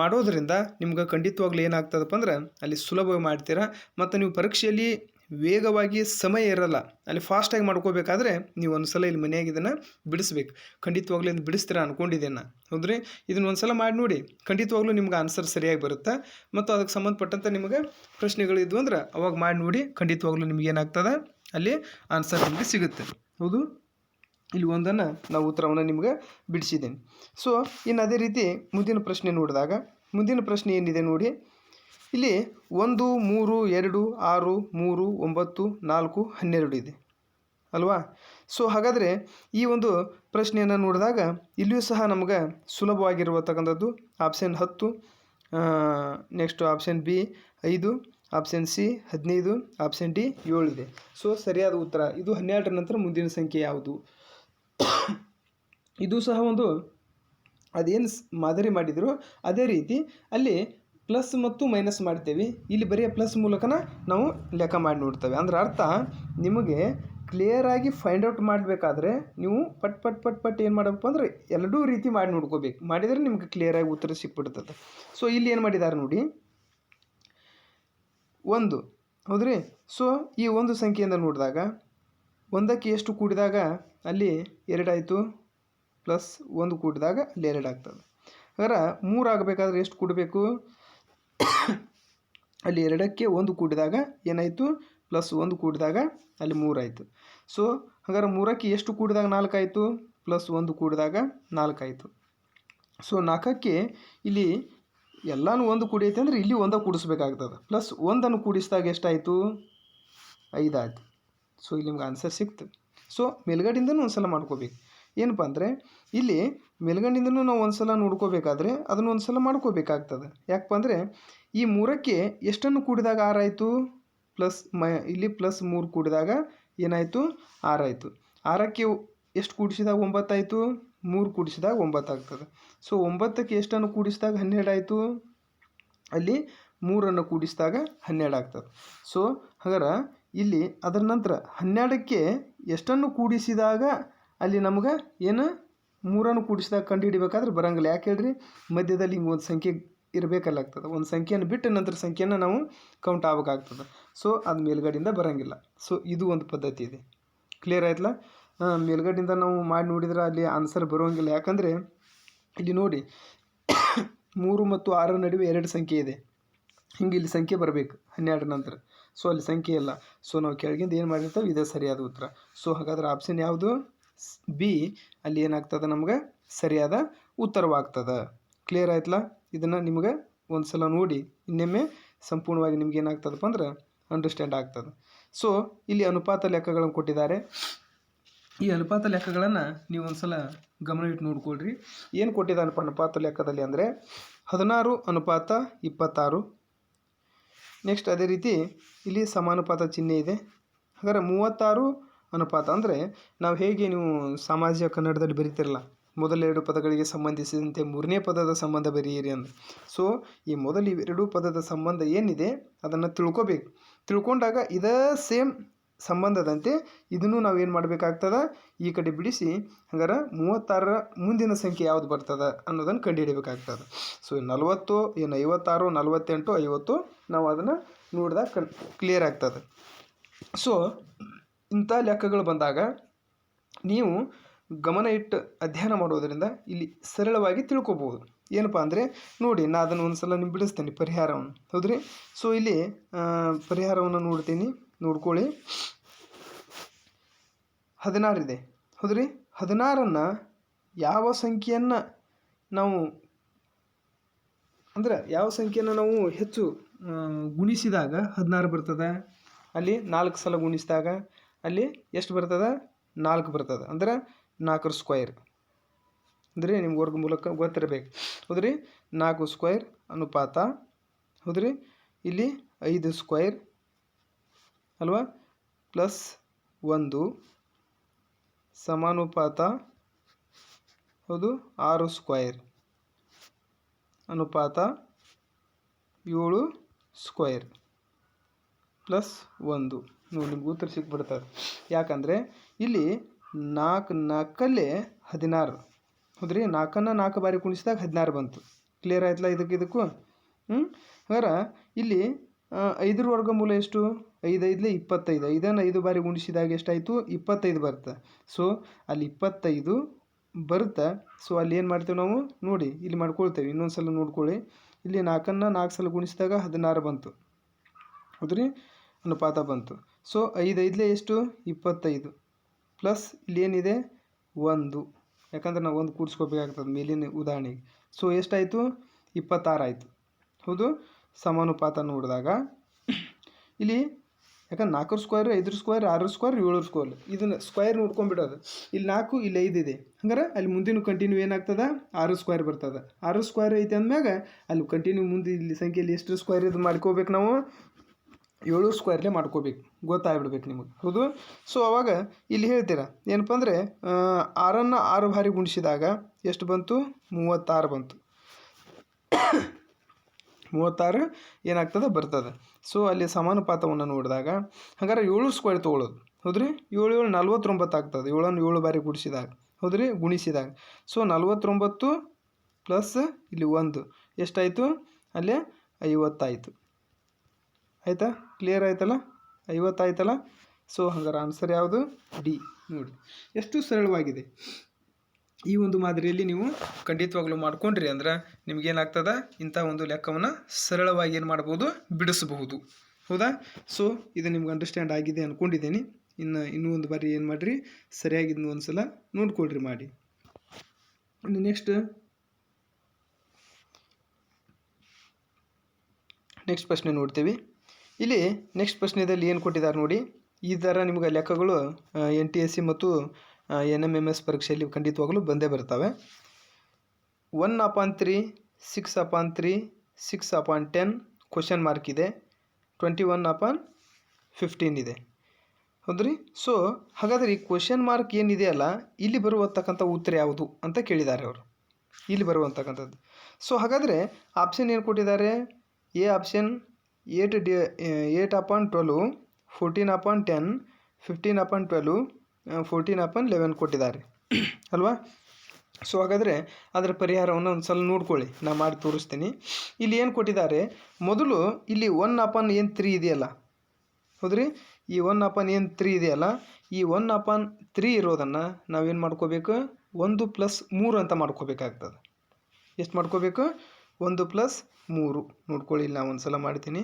ಮಾಡೋದರಿಂದ ನಿಮ್ಗೆ ಖಂಡಿತವಾಗ್ಲೂ ಏನಾಗ್ತದಪ್ಪ ಅಂದ್ರೆ, ಅಲ್ಲಿ ಸುಲಭವಾಗಿ ಮಾಡ್ತೀರಾ. ಮತ್ತು ನೀವು ಪರೀಕ್ಷೆಯಲ್ಲಿ ವೇಗವಾಗಿ ಸಮಯ ಇರಲ್ಲ. ಅಲ್ಲಿ ಫಾಸ್ಟಾಗಿ ಮಾಡ್ಕೋಬೇಕಾದ್ರೆ ನೀವು ಒಂದು ಸಲ ಇಲ್ಲಿ ಮನೆಯಾಗ ಇದನ್ನು ಬಿಡಿಸ್ಬೇಕು. ಖಂಡಿತವಾಗ್ಲೂ ಇದನ್ನು ಬಿಡಿಸ್ತೀರಾ ಅಂದ್ಕೊಂಡಿದ್ದೇನೆ ಹೌದ್ರಿ? ಇದನ್ನ ಒಂದು ಸಲ ಮಾಡಿ ನೋಡಿ. ಖಂಡಿತವಾಗ್ಲೂ ನಿಮ್ಗೆ ಆನ್ಸರ್ ಸರಿಯಾಗಿ ಬರುತ್ತೆ? ಮತ್ತು ಅದಕ್ಕೆ ಸಂಬಂಧಪಟ್ಟಂತೆ ನಿಮಗೆ ಪ್ರಶ್ನೆಗಳು ಇದ್ವು ಅಂದ್ರೆ ಅವಾಗ ಮಾಡಿ ನೋಡಿ. ಖಂಡಿತವಾಗ್ಲೂ ನಿಮ್ಗೆ ಏನಾಗ್ತದೆ? ಅಲ್ಲಿ ಆನ್ಸರ್ ನಿಮಗೆ ಸಿಗುತ್ತೆ. ಹೌದು? ಇಲ್ಲಿ ಒಂದನ್ನು ನಾವು ಉತ್ತರವನ್ನು ನಿಮ್ಗೆ ಬಿಡಿಸಿದ್ದೇನೆ. ಸೊ ಇನ್ನು ಅದೇ ರೀತಿ ಮುಂದಿನ ಪ್ರಶ್ನೆ ನೋಡಿದಾಗ. ಮುಂದಿನ ಪ್ರಶ್ನೆ ಏನಿದೆ ನೋಡಿ. ಇಲ್ಲಿ ಒಂದು, ಮೂರು, ಎರಡು, ಆರು, ಮೂರು, ಒಂಬತ್ತು, ನಾಲ್ಕು, ಹನ್ನೆರಡು ಇದೆ. ಅಲ್ವಾ? ಸೊ ಹಾಗಾದರೆ ಈ ಒಂದು ಪ್ರಶ್ನೆಯನ್ನು ನೋಡಿದಾಗ ಇಲ್ಲಿಯೂ ಸಹ ನಮಗೆ ಸುಲಭವಾಗಿರುವತಕ್ಕಂಥದ್ದು ಆಪ್ಷನ್ ಹತ್ತು ನೆಕ್ಸ್ಟ್ ಆಪ್ಷನ್ ಬಿ ಐದು ಆಪ್ಷನ್ ಸಿ ಹದಿನೈದು ಆಪ್ಷನ್ ಡಿ ಏಳು ಇದೆ. ಸೊ ಸರಿಯಾದ ಉತ್ತರ. ಇದು ಹನ್ನೆರಡರ ನಂತರ ಮುಂದಿನ ಸಂಖ್ಯೆ ಯಾವುದು? ಇದು ಸಹ ಒಂದು, ಅದೇನು ಮಾದರಿ ಮಾಡಿದ್ರು? ಅದೇ ರೀತಿ ಅಲ್ಲಿ ಪ್ಲಸ್ ಮತ್ತು ಮೈನಸ್ ಮಾಡ್ತೇವೆ. ಇಲ್ಲಿ ಬರೀ ಪ್ಲಸ್ ಮೂಲಕನ ನಾವು ಲೆಕ್ಕ ಮಾಡಿ ನೋಡ್ತೇವೆ. ಅಂದ್ರೆ ಅರ್ಥ, ನಿಮಗೆ ಕ್ಲಿಯರಾಗಿ ಫೈಂಡ್ ಔಟ್ ಮಾಡಬೇಕಾದ್ರೆ ನೀವು ಪಟ್ ಪಟ್ ಪಟ್ ಪಟ್ ಏನು ಮಾಡಬೇಕು ಅಂದರೆ ಎರಡೂ ರೀತಿ ಮಾಡಿ ನೋಡ್ಕೋಬೇಕು. ಮಾಡಿದರೆ ನಿಮ್ಗೆ ಕ್ಲಿಯರಾಗಿ ಉತ್ತರ ಸಿಕ್ಬಿಡ್ತದೆ. ಸೊ ಇಲ್ಲಿ ಏನು ಮಾಡಿದ್ದಾರೆ ನೋಡಿ. ಒಂದು, ಹೌದ್ರಿ? ಸೊ ಈ ಒಂದು ಸಂಖ್ಯೆಯಿಂದ ನೋಡಿದಾಗ ಒಂದಕ್ಕೆ ಎಷ್ಟು ಕೂಡಿದಾಗ ಅಲ್ಲಿ ಎರಡಾಯಿತು ಪ್ಲಸ್ ಒಂದು ಕೂಡಿದಾಗ ಅಲ್ಲಿ ಎರಡು ಆಗ್ತದೆ. ಹಾಗಾದ್ರೆ ಮೂರು ಆಗಬೇಕಾದ್ರೆ ಎಷ್ಟು ಕೂಡಬೇಕು? ಅಲ್ಲಿ ಎರಡಕ್ಕೆ ಒಂದು ಕೂಡಿದಾಗ ಏನಾಯಿತು? ಪ್ಲಸ್ ಒಂದು ಕೂಡಿದಾಗ ಅಲ್ಲಿ ಮೂರಾಯಿತು ಸೊ ಹಾಗಾದ್ರೆ ಮೂರಕ್ಕೆ ಎಷ್ಟು ಕೂಡಿದಾಗ ನಾಲ್ಕಾಯಿತು ಪ್ಲಸ್ ಒಂದು ಕೂಡಿದಾಗ ನಾಲ್ಕಾಯಿತು ಸೊ ನಾಲ್ಕಕ್ಕೆ ಇಲ್ಲಿ ಎಲ್ಲನೂ ಒಂದು ಕೂಡೈತೆ ಅಂದರೆ ಇಲ್ಲಿ ಒಂದ ಕೂಡಿಸ್ಬೇಕಾಗ್ತದೆ. ಪ್ಲಸ್ ಒಂದನ್ನು ಕೂಡಿಸಿದಾಗ ಎಷ್ಟಾಯಿತು? ಐದಾಯಿತು. ಸೊ ಇಲ್ಲಿ ನಿಮ್ಗೆ ಆನ್ಸರ್ ಸಿಕ್ತು. ಸೊ ಮೇಲ್ಗಡೆಯಿಂದನೂ ಒಂದು ಸಲ ಮಾಡ್ಕೋಬೇಕು. ಏನಪ್ಪ ಅಂದರೆ ಇಲ್ಲಿ ಮೇಲ್ಗಡೆಯಿಂದನೂ ನಾವು ಒಂದು ಸಲ ನೋಡ್ಕೋಬೇಕಾದ್ರೆ ಅದನ್ನು ಒಂದು ಸಲ ಮಾಡ್ಕೋಬೇಕಾಗ್ತದೆ. ಯಾಕಪ್ಪ ಅಂದರೆ ಈ ಮೂರಕ್ಕೆ ಎಷ್ಟನ್ನು ಕೂಡಿದಾಗ ಆರಾಯಿತು ಪ್ಲಸ್ ಮ, ಇಲ್ಲಿ ಪ್ಲಸ್ ಮೂರು ಕೂಡಿದಾಗ ಏನಾಯಿತು? ಆರಾಯಿತು ಆರಕ್ಕೆ ಎಷ್ಟು ಕೂಡಿಸಿದಾಗ ಒಂಬತ್ತಾಯಿತು ಮೂರು ಕೂಡಿಸಿದಾಗ ಒಂಬತ್ತಾಗ್ತದೆ ಸೊ, ಒಂಬತ್ತಕ್ಕೆ ಎಷ್ಟನ್ನು ಕೂಡಿಸಿದಾಗ ಹನ್ನೆರಡು ಆಯಿತು? ಅಲ್ಲಿ ಮೂರನ್ನು ಕೂಡಿಸಿದಾಗ ಹನ್ನೆರಡು ಆಗ್ತದೆ. ಸೊ ಹಾಗಾದ್ರೆ ಇಲ್ಲಿ ಅದರ ನಂತರ ಹನ್ನೆರಡಕ್ಕೆ ಎಷ್ಟನ್ನು ಕೂಡಿಸಿದಾಗ ಅಲ್ಲಿ ನಮ್ಗೆ ಏನು ಮೂರನ್ನು ಕೂಡಿಸಿದಾಗ ಕಂಡು ಹಿಡಿಬೇಕಾದ್ರೆ ಬರಂಗಿಲ್ಲ. ಯಾಕೆ ಹೇಳ್ರಿ? ಮಧ್ಯದಲ್ಲಿ ಹಿಂಗೆ ಒಂದು ಸಂಖ್ಯೆ ಇರಬೇಕಲ್ಲಾಗ್ತದೆ. ಒಂದು ಸಂಖ್ಯೆಯನ್ನು ಬಿಟ್ಟ ನಂತರ ಸಂಖ್ಯೆಯನ್ನು ನಾವು ಕೌಂಟ್ ಆಗ್ಬೇಕಾಗ್ತದೆ. ಸೊ ಅದು ಮೇಲ್ಗಡೆಯಿಂದ ಬರೋಂಗಿಲ್ಲ. ಸೊ ಇದು ಒಂದು ಪದ್ಧತಿ ಇದೆ. ಕ್ಲಿಯರ್ ಆಯ್ತಲ್ಲ? ಮೇಲ್ಗಡೆಯಿಂದ ನಾವು ಮಾಡಿ ನೋಡಿದ್ರೆ ಅಲ್ಲಿ ಆನ್ಸರ್ ಬರೋಂಗಿಲ್ಲ ಯಾಕಂದರೆ ಇಲ್ಲಿ ನೋಡಿ, ಮೂರು ಮತ್ತು ಆರರ ನಡುವೆ ಎರಡು ಸಂಖ್ಯೆ ಇದೆ. ಹಿಂಗೆ ಇಲ್ಲಿ ಸಂಖ್ಯೆ ಬರಬೇಕು, ಹನ್ನೆರಡರ ನಂತರ. ಸೊ ಅಲ್ಲಿ ಸಂಖ್ಯೆ ಇಲ್ಲ. ಸೊ ನಾವು ಕೆಳಗಿಂದ ಏನು ಮಾಡಿರ್ತೇವೆ? ಇದೇ ಸರಿಯಾದ ಉತ್ತರ. ಸೊ ಹಾಗಾದ್ರೆ ಆಪ್ಷನ್ ಯಾವುದು? ಬಿ ಅಲ್ಲಿ ಏನಾಗ್ತದೆ ನಮ್ಗೆ? ಸರಿಯಾದ ಉತ್ತರವಾಗ್ತದೆ. ಕ್ಲಿಯರ್ ಆಯ್ತಲ್ಲ ಇದನ್ನು ನಿಮ್ಗೆ ಒಂದು ಸಲ ನೋಡಿ. ಇನ್ನೊಮ್ಮೆ ಸಂಪೂರ್ಣವಾಗಿ ನಿಮ್ಗೆ ಏನಾಗ್ತದಪ್ಪ ಅಂದ್ರೆ ಅಂಡರ್ಸ್ಟ್ಯಾಂಡ್ ಆಗ್ತದೆ. ಸೊ ಇಲ್ಲಿ ಅನುಪಾತ ಲೆಕ್ಕಗಳನ್ನು ಕೊಟ್ಟಿದ್ದಾರೆ. ಈ ಅನುಪಾತ ಲೆಕ್ಕಗಳನ್ನು ನೀವು ಒಂದು ಸಲ ಗಮನವಿಟ್ಟು ನೋಡ್ಕೊಳ್ರಿ. ಏನು ಕೊಟ್ಟಿದ್ದಾನಪ್ಪ ಅನುಪಾತ ಲೆಕ್ಕದಲ್ಲಿ ಅಂದರೆ ಹದಿನಾರು ಅನುಪಾತ ಇಪ್ಪತ್ತಾರು. ನೆಕ್ಸ್ಟ್ ಅದೇ ರೀತಿ ಇಲ್ಲಿ ಸಮಾನುಪಾತ ಚಿಹ್ನೆ ಇದೆ. ಹಾಗಾದ್ರೆ ಮೂವತ್ತಾರು ಅನುಪಾತ ಅಂದರೆ ನಾವು ಹೇಗೆ ನೀವು ಸಮಾಜ ಕನ್ನಡದಲ್ಲಿ ಬರೀತಿರಲ್ಲ ಮೊದಲೆರಡು ಪದಗಳಿಗೆ ಸಂಬಂಧಿಸಿದಂತೆ ಮೂರನೇ ಪದದ ಸಂಬಂಧ ಬರೆಯಿರಿ ಅಂತ ಸೊ ಈ ಮೊದಲ ಇವೆರಡು ಪದದ ಸಂಬಂಧ ಏನಿದೆ ಅದನ್ನು ತಿಳ್ಕೊಬೇಕು. ತಿಳ್ಕೊಂಡಾಗ ಇದೇ ಸೇಮ್ ಸಂಬಂಧದಂತೆ ಇದನ್ನು ನಾವು ಏನು ಮಾಡಬೇಕಾಗ್ತದ? ಈ ಕಡೆ ಬಿಡಿಸಿ, ಹಂಗಾರೆ ಮೂವತ್ತಾರರ ಮುಂದಿನ ಸಂಖ್ಯೆ ಯಾವುದು ಬರ್ತದೆ ಅನ್ನೋದನ್ನು ಕಂಡುಹಿಡಬೇಕಾಗ್ತದೆ. ಸೊ ನಲವತ್ತು ಏನು ಐವತ್ತಾರು ನಲವತ್ತೆಂಟು, ಐವತ್ತು, ನಾವು ಅದನ್ನು ನೋಡಿದಾಗ ಕ್ಲಿಯರ್ ಆಗ್ತದೆ. ಸೊ ಇಂಥ ಲೆಕ್ಕಗಳು ಬಂದಾಗ ನೀವು ಗಮನ ಇಟ್ಟು ಅಧ್ಯಯನ ಮಾಡೋದರಿಂದ ಇಲ್ಲಿ ಸರಳವಾಗಿ ತಿಳ್ಕೊಬೋದು. ಏನಪ್ಪ ಅಂದರೆ, ನೋಡಿ, ನಾ ಅದನ್ನು ಒಂದು ಸಲ ನಿಮ್ಗೆ ಬಿಡಿಸ್ತೇನೆ ಪರಿಹಾರವನ್ನು. ಹೌದ್ರಿ? ಸೊ ಇಲ್ಲಿ ಪರಿಹಾರವನ್ನು ನೋಡ್ತೀನಿ. ನೋಡ್ಕೊಳ್ಳಿ. ಹದಿನಾರಿದೆ ಹೌದ್ರಿ? ಹದಿನಾರನ್ನು ಯಾವ ಸಂಖ್ಯೆಯನ್ನು ನಾವು, ಅಂದ್ರೆ ಯಾವ ಸಂಖ್ಯೆಯನ್ನು ನಾವು ಹೆಚ್ಚು ಗುಣಿಸಿದಾಗ ಹದಿನಾರು ಬರ್ತದೆ? ಅಲ್ಲಿ ನಾಲ್ಕು ಸಲ ಗುಣಿಸಿದಾಗ ಅಲ್ಲಿ ಎಷ್ಟು ಬರ್ತದೆ? ನಾಲ್ಕು ಬರ್ತದೆ. ಅಂದ್ರೆ ನಾಲ್ಕರ ಸ್ಕ್ವೈರ್ ಅಂದರೆ ನಿಮ್ಗೆ ವರ್ಗ ಮೂಲಕ ಗೊತ್ತಿರಬೇಕು. ಹೌದ್ರಿ? ನಾಲ್ಕು ಸ್ಕ್ವೈರ್ ಅನುಪಾತ. ಹೌದ್ರಿ? ಇಲ್ಲಿ ಐದು ಸ್ಕ್ವೈರ್ ಅಲ್ವಾ? ಪ್ಲಸ್ ಒಂದು ಸಮಾನುಪಾತ. ಹೌದು? ಆರು ಸ್ಕ್ವೈರ್ ಅನುಪಾತ ಏಳು ಸ್ಕ್ವೈರ್ ಪ್ಲಸ್ ಒಂದು. ನೋಡಿ ನಿಮ್ಗೆ ಉತ್ತರ ಸಿಕ್ಬಿಡ್ತಾರೆ ಯಾಕಂದರೆ ಇಲ್ಲಿ ನಾಲ್ಕು ನಾಲ್ಕಲ್ಲಿ ಹದಿನಾರು. ಹೌದ್ರಿ? ನಾಲ್ಕನ್ನು ನಾಲ್ಕು ಬಾರಿ ಕುಣಿಸಿದಾಗ ಹದಿನಾರು ಬಂತು. ಕ್ಲಿಯರ್ ಆಯ್ತಲ್ಲ ಇದಕ್ಕೆ ಇದಕ್ಕೂ? ಹ್ಞೂ ಹಾಗಾರ ಇಲ್ಲಿ ಐದರ ವರ್ಗ ವರ್ಗಮೂಲ ಎಷ್ಟು? ಐದು, ಐದಲೇ ಇಪ್ಪತ್ತೈದು. ಐದನ್ನು ಐದು ಬಾರಿ ಗುಣಿಸಿದಾಗ ಎಷ್ಟಾಯಿತು? ಇಪ್ಪತ್ತೈದು ಬರುತ್ತೆ. ಸೊ ಅಲ್ಲಿ ಇಪ್ಪತ್ತೈದು ಬರುತ್ತೆ. ಸೊ ಅಲ್ಲಿ ಏನು ಮಾಡ್ತೇವೆ ನಾವು? ನೋಡಿ, ಇಲ್ಲಿ ಮಾಡ್ಕೊಳ್ತೇವೆ. ಇನ್ನೊಂದು ಸಲ ನೋಡ್ಕೊಳ್ಳಿ. ಇಲ್ಲಿ ನಾಲ್ಕನ್ನು ನಾಲ್ಕು ಸಲ ಗುಣಿಸಿದಾಗ ಹದಿನಾರು ಬಂತು. ಹೌದ್ರಿ? ಅನುಪಾತ ಬಂತು. ಸೊ ಐದು ಐದಲೇ ಎಷ್ಟು? ಇಪ್ಪತ್ತೈದು. ಪ್ಲಸ್ ಇಲ್ಲೇನಿದೆ? ಒಂದು. ಯಾಕಂದ್ರೆ ನಾವು ಒಂದು ಕೂಡಿಸ್ಕೋಬೇಕಾಗ್ತದೆ ಮೇಲಿನ ಉದಾಹರಣೆಗೆ. ಸೊ, ಎಷ್ಟಾಯಿತು? ಇಪ್ಪತ್ತಾರು ಆಯಿತು ಹೌದು? ಸಮಾನುಪಾತ ನೋಡಿದಾಗ. ಇಲ್ಲಿ, ಯಾಕಂದ್ರೆ ನಾಲ್ಕರ ಸ್ಕ್ವೇರ್ ಐದರ ಸ್ಕ್ವೇರ್ ಆರರ ಸ್ಕ್ವೇರ್ ಏಳರ ಸ್ಕ್ವೇರ್ ಇದನ್ನು ಸ್ಕ್ವೇರ್ ನೋಡ್ಕೊಂಡ್ಬಿಡೋದು. ಇಲ್ಲಿ ನಾಲ್ಕು, ಇಲ್ಲಿ ಐದು ಇದೆ. ಹಂಗಾರೆ ಅಲ್ಲಿ ಮುಂದಿನ ಕಂಟಿನ್ಯೂ ಏನಾಗ್ತದೆ? ಆರು ಸ್ಕ್ವೇರ್ ಬರ್ತದೆ. ಆರು ಸ್ಕ್ವೇರ್ ಐತೆ ಅಂದಮ್ಯಾಗ ಅಲ್ಲಿ ಕಂಟಿನ್ಯೂ ಮುಂದೆ ಇಲ್ಲಿ ಸಂಖ್ಯೆಯಲ್ಲಿ ಎಷ್ಟು ಸ್ಕ್ವೇರ್ ಇದು ಮಾಡ್ಕೋಬೇಕು ನಾವು? ಏಳು ಸ್ಕ್ವೇರ್ಲೆ ಮಾಡ್ಕೋಬೇಕು. ಗೊತ್ತಾಗ್ಬಿಡ್ಬೇಕು ನಿಮಗೆ. ಹೌದು? ಸೊ ಅವಾಗ ಇಲ್ಲಿ ಹೇಳ್ತೀರಾ, ಏನಪ್ಪ ಅಂದರೆ ಆರನ್ನು ಆರು ಬಾರಿ ಗುಣಿಸಿದಾಗ ಎಷ್ಟು ಬಂತು? ಮೂವತ್ತಾರು ಬಂತು. ಮೂವತ್ತಾರು ಏನಾಗ್ತದೆ? ಬರ್ತದೆ. ಸೊ ಅಲ್ಲಿ ಸಮಾನುಪಾತವನ್ನು ನೋಡಿದಾಗ ಹಾಗಾದ್ರೆ ಏಳು ಸ್ಕ್ವೇರ್ ತೊಗೊಳ್ಳೋದು. ಹೌದ್ರಿ? ಏಳು ಏಳು, ನಲ್ವತ್ತೊಂಬತ್ತು ಆಗ್ತದೆ. ಏಳನ್ನು ಏಳು ಬಾರಿ ಗುಡಿಸಿದಾಗ ಹೌದ್ರಿ? ಗುಣಿಸಿದಾಗ. ಸೊ ನಲ್ವತ್ತೊಂಬತ್ತು ಪ್ಲಸ್ ಇಲ್ಲಿ ಒಂದು. ಎಷ್ಟಾಯಿತು? ಅಲ್ಲಿ ಐವತ್ತಾಯಿತು. ಆಯಿತಾ? ಕ್ಲಿಯರ್ ಆಯ್ತಲ್ಲ? ಐವತ್ತಾಯ್ತಲ್ಲ ಸೊ ಹಂಗಾರೆ ಆನ್ಸರ್ ಯಾವುದು? ಡಿ ನೋಡಿ. ಎಷ್ಟು ಸರಳವಾಗಿದೆ. ಈ ಒಂದು ಮಾದರಿಯಲ್ಲಿ ನೀವು ಖಂಡಿತವಾಗ್ಲೂ ಮಾಡ್ಕೊಂಡ್ರಿ ಅಂದ್ರೆ ನಿಮ್ಗೇನಾಗ್ತದ? ಇಂಥ ಒಂದು ಲೆಕ್ಕವನ್ನು ಸರಳವಾಗಿ ಏನು ಮಾಡ್ಬೋದು? ಬಿಡಿಸಬಹುದು. ಹೌದಾ? ಸೊ ಇದು ನಿಮ್ಗೆ ಅಂಡರ್ಸ್ಟ್ಯಾಂಡ್ ಆಗಿದೆ ಅಂದ್ಕೊಂಡಿದ್ದೀನಿ ಇನ್ನು, ಇನ್ನೂ ಒಂದು ಬಾರಿ ಏನು ಮಾಡಿರಿ? ಸರಿಯಾಗಿ ಒಂದು ಸಲ ನೋಡ್ಕೊಳ್ರಿ ಮಾಡಿ. ನೆಕ್ಸ್ಟ್ ನೆಕ್ಸ್ಟ್ ಪ್ರಶ್ನೆ ನೋಡ್ತೀವಿ. ಇಲ್ಲಿ ನೆಕ್ಸ್ಟ್ ಪ್ರಶ್ನೆದಲ್ಲಿ ಏನು ಕೊಟ್ಟಿದ್ದಾರೆ ನೋಡಿ. ಈ ಥರ ನಿಮ್ಗೆ ಲೆಕ್ಕಗಳು ಎನ್ ಟಿ ಎಸ್ ಸಿ ಮತ್ತು ಎನ್ ಎಂ ಎಂ ಎಸ್ ಪರೀಕ್ಷೆಯಲ್ಲಿ ಖಂಡಿತವಾಗಲೂ ಬಂದೇ ಬರ್ತವೆ. One upon three six upon three six upon ten question mark ಇದೆ. ಟ್ವೆಂಟಿ ಒನ್ ಅಪಾನ್ ಫಿಫ್ಟೀನ್ ಇದೆ. ಹೌದ್ರಿ? ಸೊ ಹಾಗಾದ್ರೆ ಈ ಕ್ವಶನ್ ಮಾರ್ಕ್ ಏನಿದೆಯಲ್ಲ ಇಲ್ಲಿ ಬರುವಂತಕ್ಕಂಥ ಉತ್ತರ ಯಾವುದು ಅಂತ ಕೇಳಿದ್ದಾರೆ ಅವರು. ಇಲ್ಲಿ ಬರುವಂತಕ್ಕಂಥದ್ದು. ಸೊ ಹಾಗಾದರೆ ಆಪ್ಷನ್ ಏನು ಕೊಟ್ಟಿದ್ದಾರೆ? A option eight D eight upon twelve fourteen upon ten, fifteen upon twelve fourteen upon eleven ಕೊಟ್ಟಿದ್ದಾರೆ. ಅಲ್ವಾ? ಸೊ ಹಾಗಾದರೆ ಅದರ ಪರಿಹಾರವನ್ನು ಒಂದು ಸಲ ನೋಡ್ಕೊಳ್ಳಿ. ನಾನು ಮಾಡಿ ತೋರಿಸ್ತೀನಿ. ಇಲ್ಲಿ ಏನು ಕೊಟ್ಟಿದ್ದಾರೆ? ಮೊದಲು ಇಲ್ಲಿ ಒನ್ ಅಪಾನ್ ಏನು ತ್ರೀ ಇದೆಯಲ್ಲ? ಹೌದ್ರಿ? ಈ ಒನ್ ಅಪಾನ್ ಏನು ತ್ರೀ ಇದೆಯಲ್ಲ, ಈ ಒನ್ ಅಪಾನ್ ತ್ರೀ ಇರೋದನ್ನು ನಾವೇನು ಮಾಡ್ಕೋಬೇಕು? ಒಂದು ಪ್ಲಸ್ ಮೂರು ಅಂತ ಮಾಡ್ಕೋಬೇಕಾಗ್ತದೆ. ಎಷ್ಟು ಮಾಡ್ಕೋಬೇಕು? ಒಂದು ಪ್ಲಸ್ ಮೂರು. ನೋಡ್ಕೊಳ್ಳಿ, ಇಲ್ಲಿ ನಾನು ಒಂದು ಸಲ ಮಾಡ್ತೀನಿ.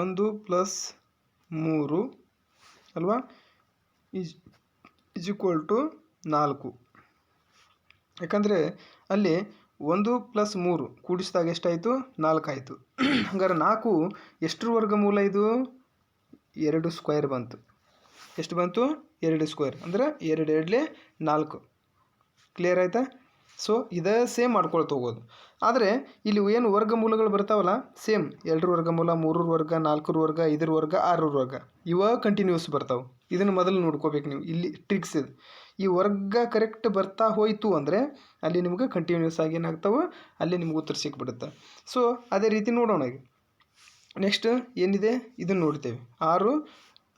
ಒಂದು ಪ್ಲಸ್ ಮೂರು ಅಲ್ವಾ? ಇಜ್ ಈಕ್ವಲ್ ಟು ನಾಲ್ಕು. ಯಾಕಂದರೆ ಅಲ್ಲಿ ಒಂದು ಪ್ಲಸ್ ಮೂರು ಕೂಡಿಸಿದಾಗ ಎಷ್ಟಾಯಿತು? ನಾಲ್ಕಾಯಿತು. ಹಂಗಾರೆ ನಾಲ್ಕು ಎಷ್ಟರ ವರ್ಗಮೂಲ ಇದು? ಎರಡು ಸ್ಕ್ವೇರ್ ಬಂತು. ಎಷ್ಟು ಬಂತು? ಎರಡು ಸ್ಕ್ವೇರ್. ಅಂದ್ರೆ ಎರಡು ಎರಡಲೇ ನಾಲ್ಕು. ಕ್ಲಿಯರ್ ಆಯಿತಾ? ಸೊ ಇದೇ ಸೇಮ್ ಮಾಡ್ಕೊಳ್ತಾ ಹೋಗೋದು. ಆದರೆ, ಇಲ್ಲಿ ಏನು ವರ್ಗಮೂಲಗಳು ಬರ್ತಾವಲ್ಲ ಸೇಮ್ ಎರಡರ ವರ್ಗಮೂಲ ಮೂರರ ವರ್ಗ, ನಾಲ್ಕರ ವರ್ಗ, ಐದರ ವರ್ಗ, ಆರರ ವರ್ಗ. ಇವ ಕಂಟಿನ್ಯೂಸ್ ಬರ್ತಾವೆ. ಇದನ್ನು ಮೊದಲು ನೋಡ್ಕೋಬೇಕು ನೀವು. ಇಲ್ಲಿ ಟ್ರಿಕ್ಸ್ ಇದು. ಈ ವರ್ಗ ಕರೆಕ್ಟ್ ಬರ್ತಾ ಹೋಯಿತು ಅಂದರೆ, ಅಲ್ಲಿ ನಿಮ್ಗೆ ಕಂಟಿನ್ಯೂಸ್ ಆಗಿ ಏನಾಗ್ತಾವೆ? ಅಲ್ಲಿ ನಿಮ್ಗೆ ಉತ್ತರ ಸಿಕ್ಬಿಡುತ್ತೆ. ಸೊ ಅದೇ ರೀತಿ ನೋಡೋಣ ಈಗ. ನೆಕ್ಸ್ಟ್ ಏನಿದೆ? ಇದನ್ನು ನೋಡ್ತೇವೆ. ಆರು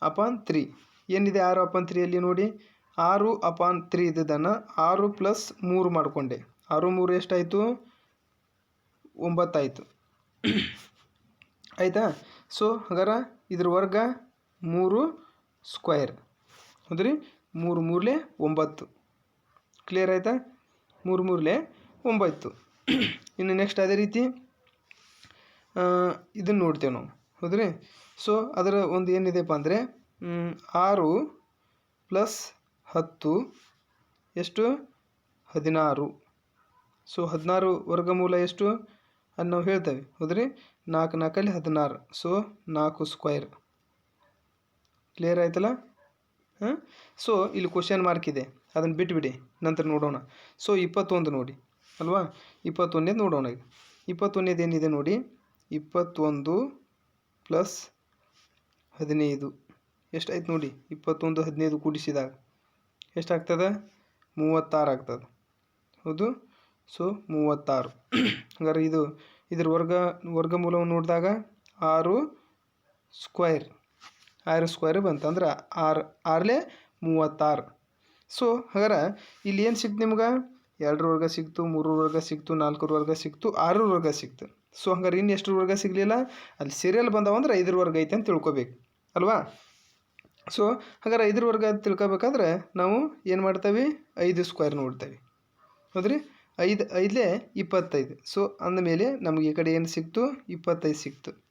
ಅಪಾನ್ ತ್ರೀ ಏನಿದೆ ಆರು ಅಪಾನ್ ತ್ರೀಯಲ್ಲಿ ನೋಡಿ? ಆರು ಅಪಾನ್ ತ್ರೀ ಇದ್ದಿದ್ದನ್ನು ಆರು ಪ್ಲಸ್ ಮೂರು ಮಾಡಿಕೊಂಡೆ. ಆರು ಮೂರು ಎಷ್ಟಾಯಿತು? ಒಂಬತ್ತಾಯಿತು. ಆಯಿತಾ? ಸೊ ಹಾಗಾರೆ ಇದ್ರ ವರ್ಗ ಮೂರು ಸ್ಕ್ವೈರ್ ಹೌದ್ರಿ? ಮೂರು ಮೂರಲೆ ಒಂಬತ್ತು. ಕ್ಲಿಯರ್ ಆಯಿತಾ? ಮೂರು ಮೂರಲೆ ಒಂಬತ್ತು. ಇನ್ನು ನೆಕ್ಸ್ಟ್ ಅದೇ ರೀತಿ ಇದನ್ನು ನೋಡ್ತೇವೆ ನಾವು. ಹೌದ್ರಿ? ಸೊ ಅದರ ಒಂದು ಏನಿದೆಪ್ಪ ಅಂದರೆ ಆರು ಪ್ಲಸ್ ಹತ್ತು, ಎಷ್ಟು? ಹದಿನಾರು. ಸೊ, ಹದಿನಾರು ವರ್ಗಮೂಲ ಎಷ್ಟು ಅದು ನಾವು ಹೇಳ್ತೇವೆ. ಹೌದ್ರಿ? ನಾಲ್ಕು ನಾಲ್ಕಲ್ಲಿ ಹದಿನಾರು. ಸೊ, ನಾಲ್ಕು ಸ್ಕ್ವೈರ್ ಕ್ಲಿಯರ್ ಆಯ್ತಲ್ಲ? ಹಾಂ? ಸೊ, ಇಲ್ಲಿ ಕ್ವಶನ್ ಮಾರ್ಕ್ ಇದೆ. ಅದನ್ನು ಬಿಟ್ಬಿಡಿ. ನಂತರ ನೋಡೋಣ. ಸೊ, ಇಪ್ಪತ್ತೊಂದು ನೋಡಿ. ಅಲ್ವಾ? ಇಪ್ಪತ್ತೊಂದೇದು ನೋಡೋಣ ಈಗ. ಇಪ್ಪತ್ತೊಂದೇದು ಏನಿದೆ ನೋಡಿ? ಇಪ್ಪತ್ತೊಂದು ಪ್ಲಸ್ ಹದಿನೈದು. ಎಷ್ಟಾಯ್ತು ನೋಡಿ? ಇಪ್ಪತ್ತೊಂದು, ಹದಿನೈದು ಕೂಡಿಸಿದಾಗ. ಎಷ್ಟಾಗ್ತದೆ? ಮೂವತ್ತಾರು ಆಗ್ತದೆ. ಹೌದು? ಸೊ, ಮೂವತ್ತಾರು. ಹಂಗಾರೆ ಇದು, ಇದ್ರ ವರ್ಗ, ವರ್ಗಮೂಲವನ್ನು ನೋಡಿದಾಗ ಆರು ಸ್ಕ್ವೈರ್. ಆರು ಸ್ಕ್ವೈರ್ ಬಂತಂದ್ರೆ ಆರು ಆರ್ಲೆ ಮೂವತ್ತಾರು. ಸೊ, ಹಾಗಾರೆ ಇಲ್ಲಿ ಏನು ಸಿಕ್ತು ನಿಮ್ಗೆ? ಎರಡರ ವರ್ಗ ಸಿಕ್ತು ಮೂರರ ವರ್ಗ ಸಿಕ್ತು ನಾಲ್ಕರ ವರ್ಗ ಸಿಕ್ತು ಆರರ ವರ್ಗ ಸಿಕ್ತು ಸೊ, ಹಂಗಾರೆ ಇನ್ನು ಎಷ್ಟರ ವರ್ಗ ಸಿಗಲಿಲ್ಲ? ಅಲ್ಲಿ ಸೀರಿಯಲ್ ಬಂದಾವಂದ್ರೆ ಐದರ ವರ್ಗ ಐತೆ ಅಂತ ತಿಳ್ಕೊಬೇಕು. ಅಲ್ವಾ? ಸೊ ಹಾಗಾದ್ರೆ ಐದರ ವರ್ಗ ಅಂತ ತಿಳ್ಕೊಬೇಕಾದ್ರೆ ನಾವು ಏನು ಮಾಡ್ತೇವೆ? ಐದು ಸ್ಕ್ವೇರ್ ನೋಡ್ತೇವೆ. ಹೌದ್ರಿ? ಐದು, ಐದಲೇ ಇಪ್ಪತ್ತೈದು. ಸೊ ಅಂದಮೇಲೆ ನಮಗೆ ಈ ಕಡೆ ಏನು ಸಿಕ್ತು? ಇಪ್ಪತ್ತೈದು ಸಿಕ್ತು.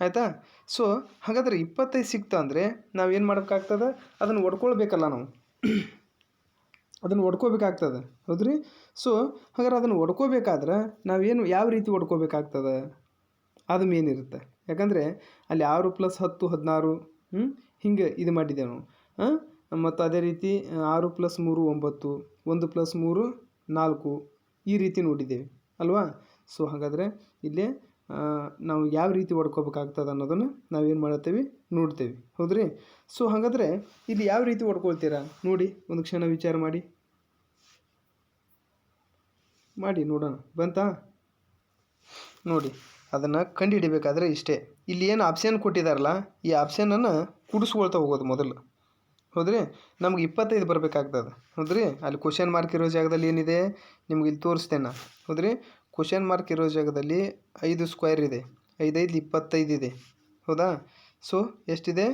ಆಯಿತಾ? ಸೊ ಹಾಗಾದ್ರೆ ಇಪ್ಪತ್ತೈದು ಸಿಕ್ತು ಅಂದರೆ ನಾವೇನು ಮಾಡೋಕ್ಕಾಗ್ತದೆ ಅದನ್ನು ಒಡ್ಕೊಳ್ಬೇಕಲ್ಲ ನಾವು. ಅದನ್ನು ಒಡ್ಕೋಬೇಕಾಗ್ತದೆ. ಹೌದ್ರಿ? ಸೊ ಹಾಗಾದ್ರೆ ಅದನ್ನು ಒಡ್ಕೋಬೇಕಾದ್ರೆ ನಾವೇನು ಯಾವ ರೀತಿ ಒಡ್ಕೋಬೇಕಾಗ್ತದೆ? ಅದು ಮೇನ್ ಇರುತ್ತೆ. ಯಾಕಂದರೆ ಅಲ್ಲಿ ಆರು ಪ್ಲಸ್ ಹತ್ತು, ಹದಿನಾರು ಹ್ಞೂ ಹಿಂಗೆ ಇದು ಮಾಡಿದ್ದೇವೆ ನಾವು. ಮತ್ತು ಅದೇ ರೀತಿ ಆರು ಪ್ಲಸ್ ಮೂರು ಒಂಬತ್ತು, ಒಂದು ಪ್ಲಸ್ ಮೂರು ನಾಲ್ಕು ಈ ರೀತಿ ನೋಡಿದ್ದೇವೆ, ಅಲ್ವಾ? ಸೊ ಹಾಗಾದರೆ ಇಲ್ಲಿ ನಾವು ಯಾವ ರೀತಿ ಹೊಡ್ಕೋಬೇಕಾಗ್ತದೆ ಅನ್ನೋದನ್ನು ನಾವೇನು ಮಾಡ್ತೇವೆ ನೋಡ್ತೇವೆ, ಹೌದ್ರಿ? ಸೊ ಹಾಗಾದರೆ ಇಲ್ಲಿ ಯಾವ ರೀತಿ ಹೊಡ್ಕೊಳ್ತೀರಾ? ನೋಡಿ, ಒಂದು ಕ್ಷಣ ವಿಚಾರ ಮಾಡಿ. ಮಾಡಿ, ನೋಡೋಣ, ಬಂತಾ? ನೋಡಿ. ಅದನ್ನು ಕಂಡುಹಿಡಿಬೇಕಾದ್ರೆ ಇಷ್ಟೇ. ಇಲ್ಲಿ ಏನು ಆಪ್ಷನ್ ಕೊಟ್ಟಿದಾರಲ್ಲ, ಈ ಆಪ್ಷನನ್ನು ಕುಡಿಸ್ಕೊಳ್ತಾ ಹೋಗೋದು ಮೊದಲು. ಹೌದ್ರಿ? ನಮ್ಗೆ ಇಪ್ಪತ್ತೈದು ಬರಬೇಕಾಗ್ತದೆ. ಹೌದ್ರಿ? ಅಲ್ಲಿ ಕ್ವಶನ್ ಮಾರ್ಕ್ ಇರೋ ಜಾಗದಲ್ಲಿ ಏನಿದೆ? ನಿಮ್ಗೆ ಇಲ್ಲಿ ತೋರಿಸ್ತೇನೆ. ನಾ ಹೌದ್ರಿ? ಕ್ವಶನ್ ಮಾರ್ಕ್ ಇರೋ ಜಾಗದಲ್ಲಿ ಐದು ಸ್ಕ್ವೇರ್ ಇದೆ. ಐದೈದು ಇಪ್ಪತ್ತೈದು ಇದೆ. ಹೌದಾ? ಸೊ ಎಷ್ಟಿದೆ?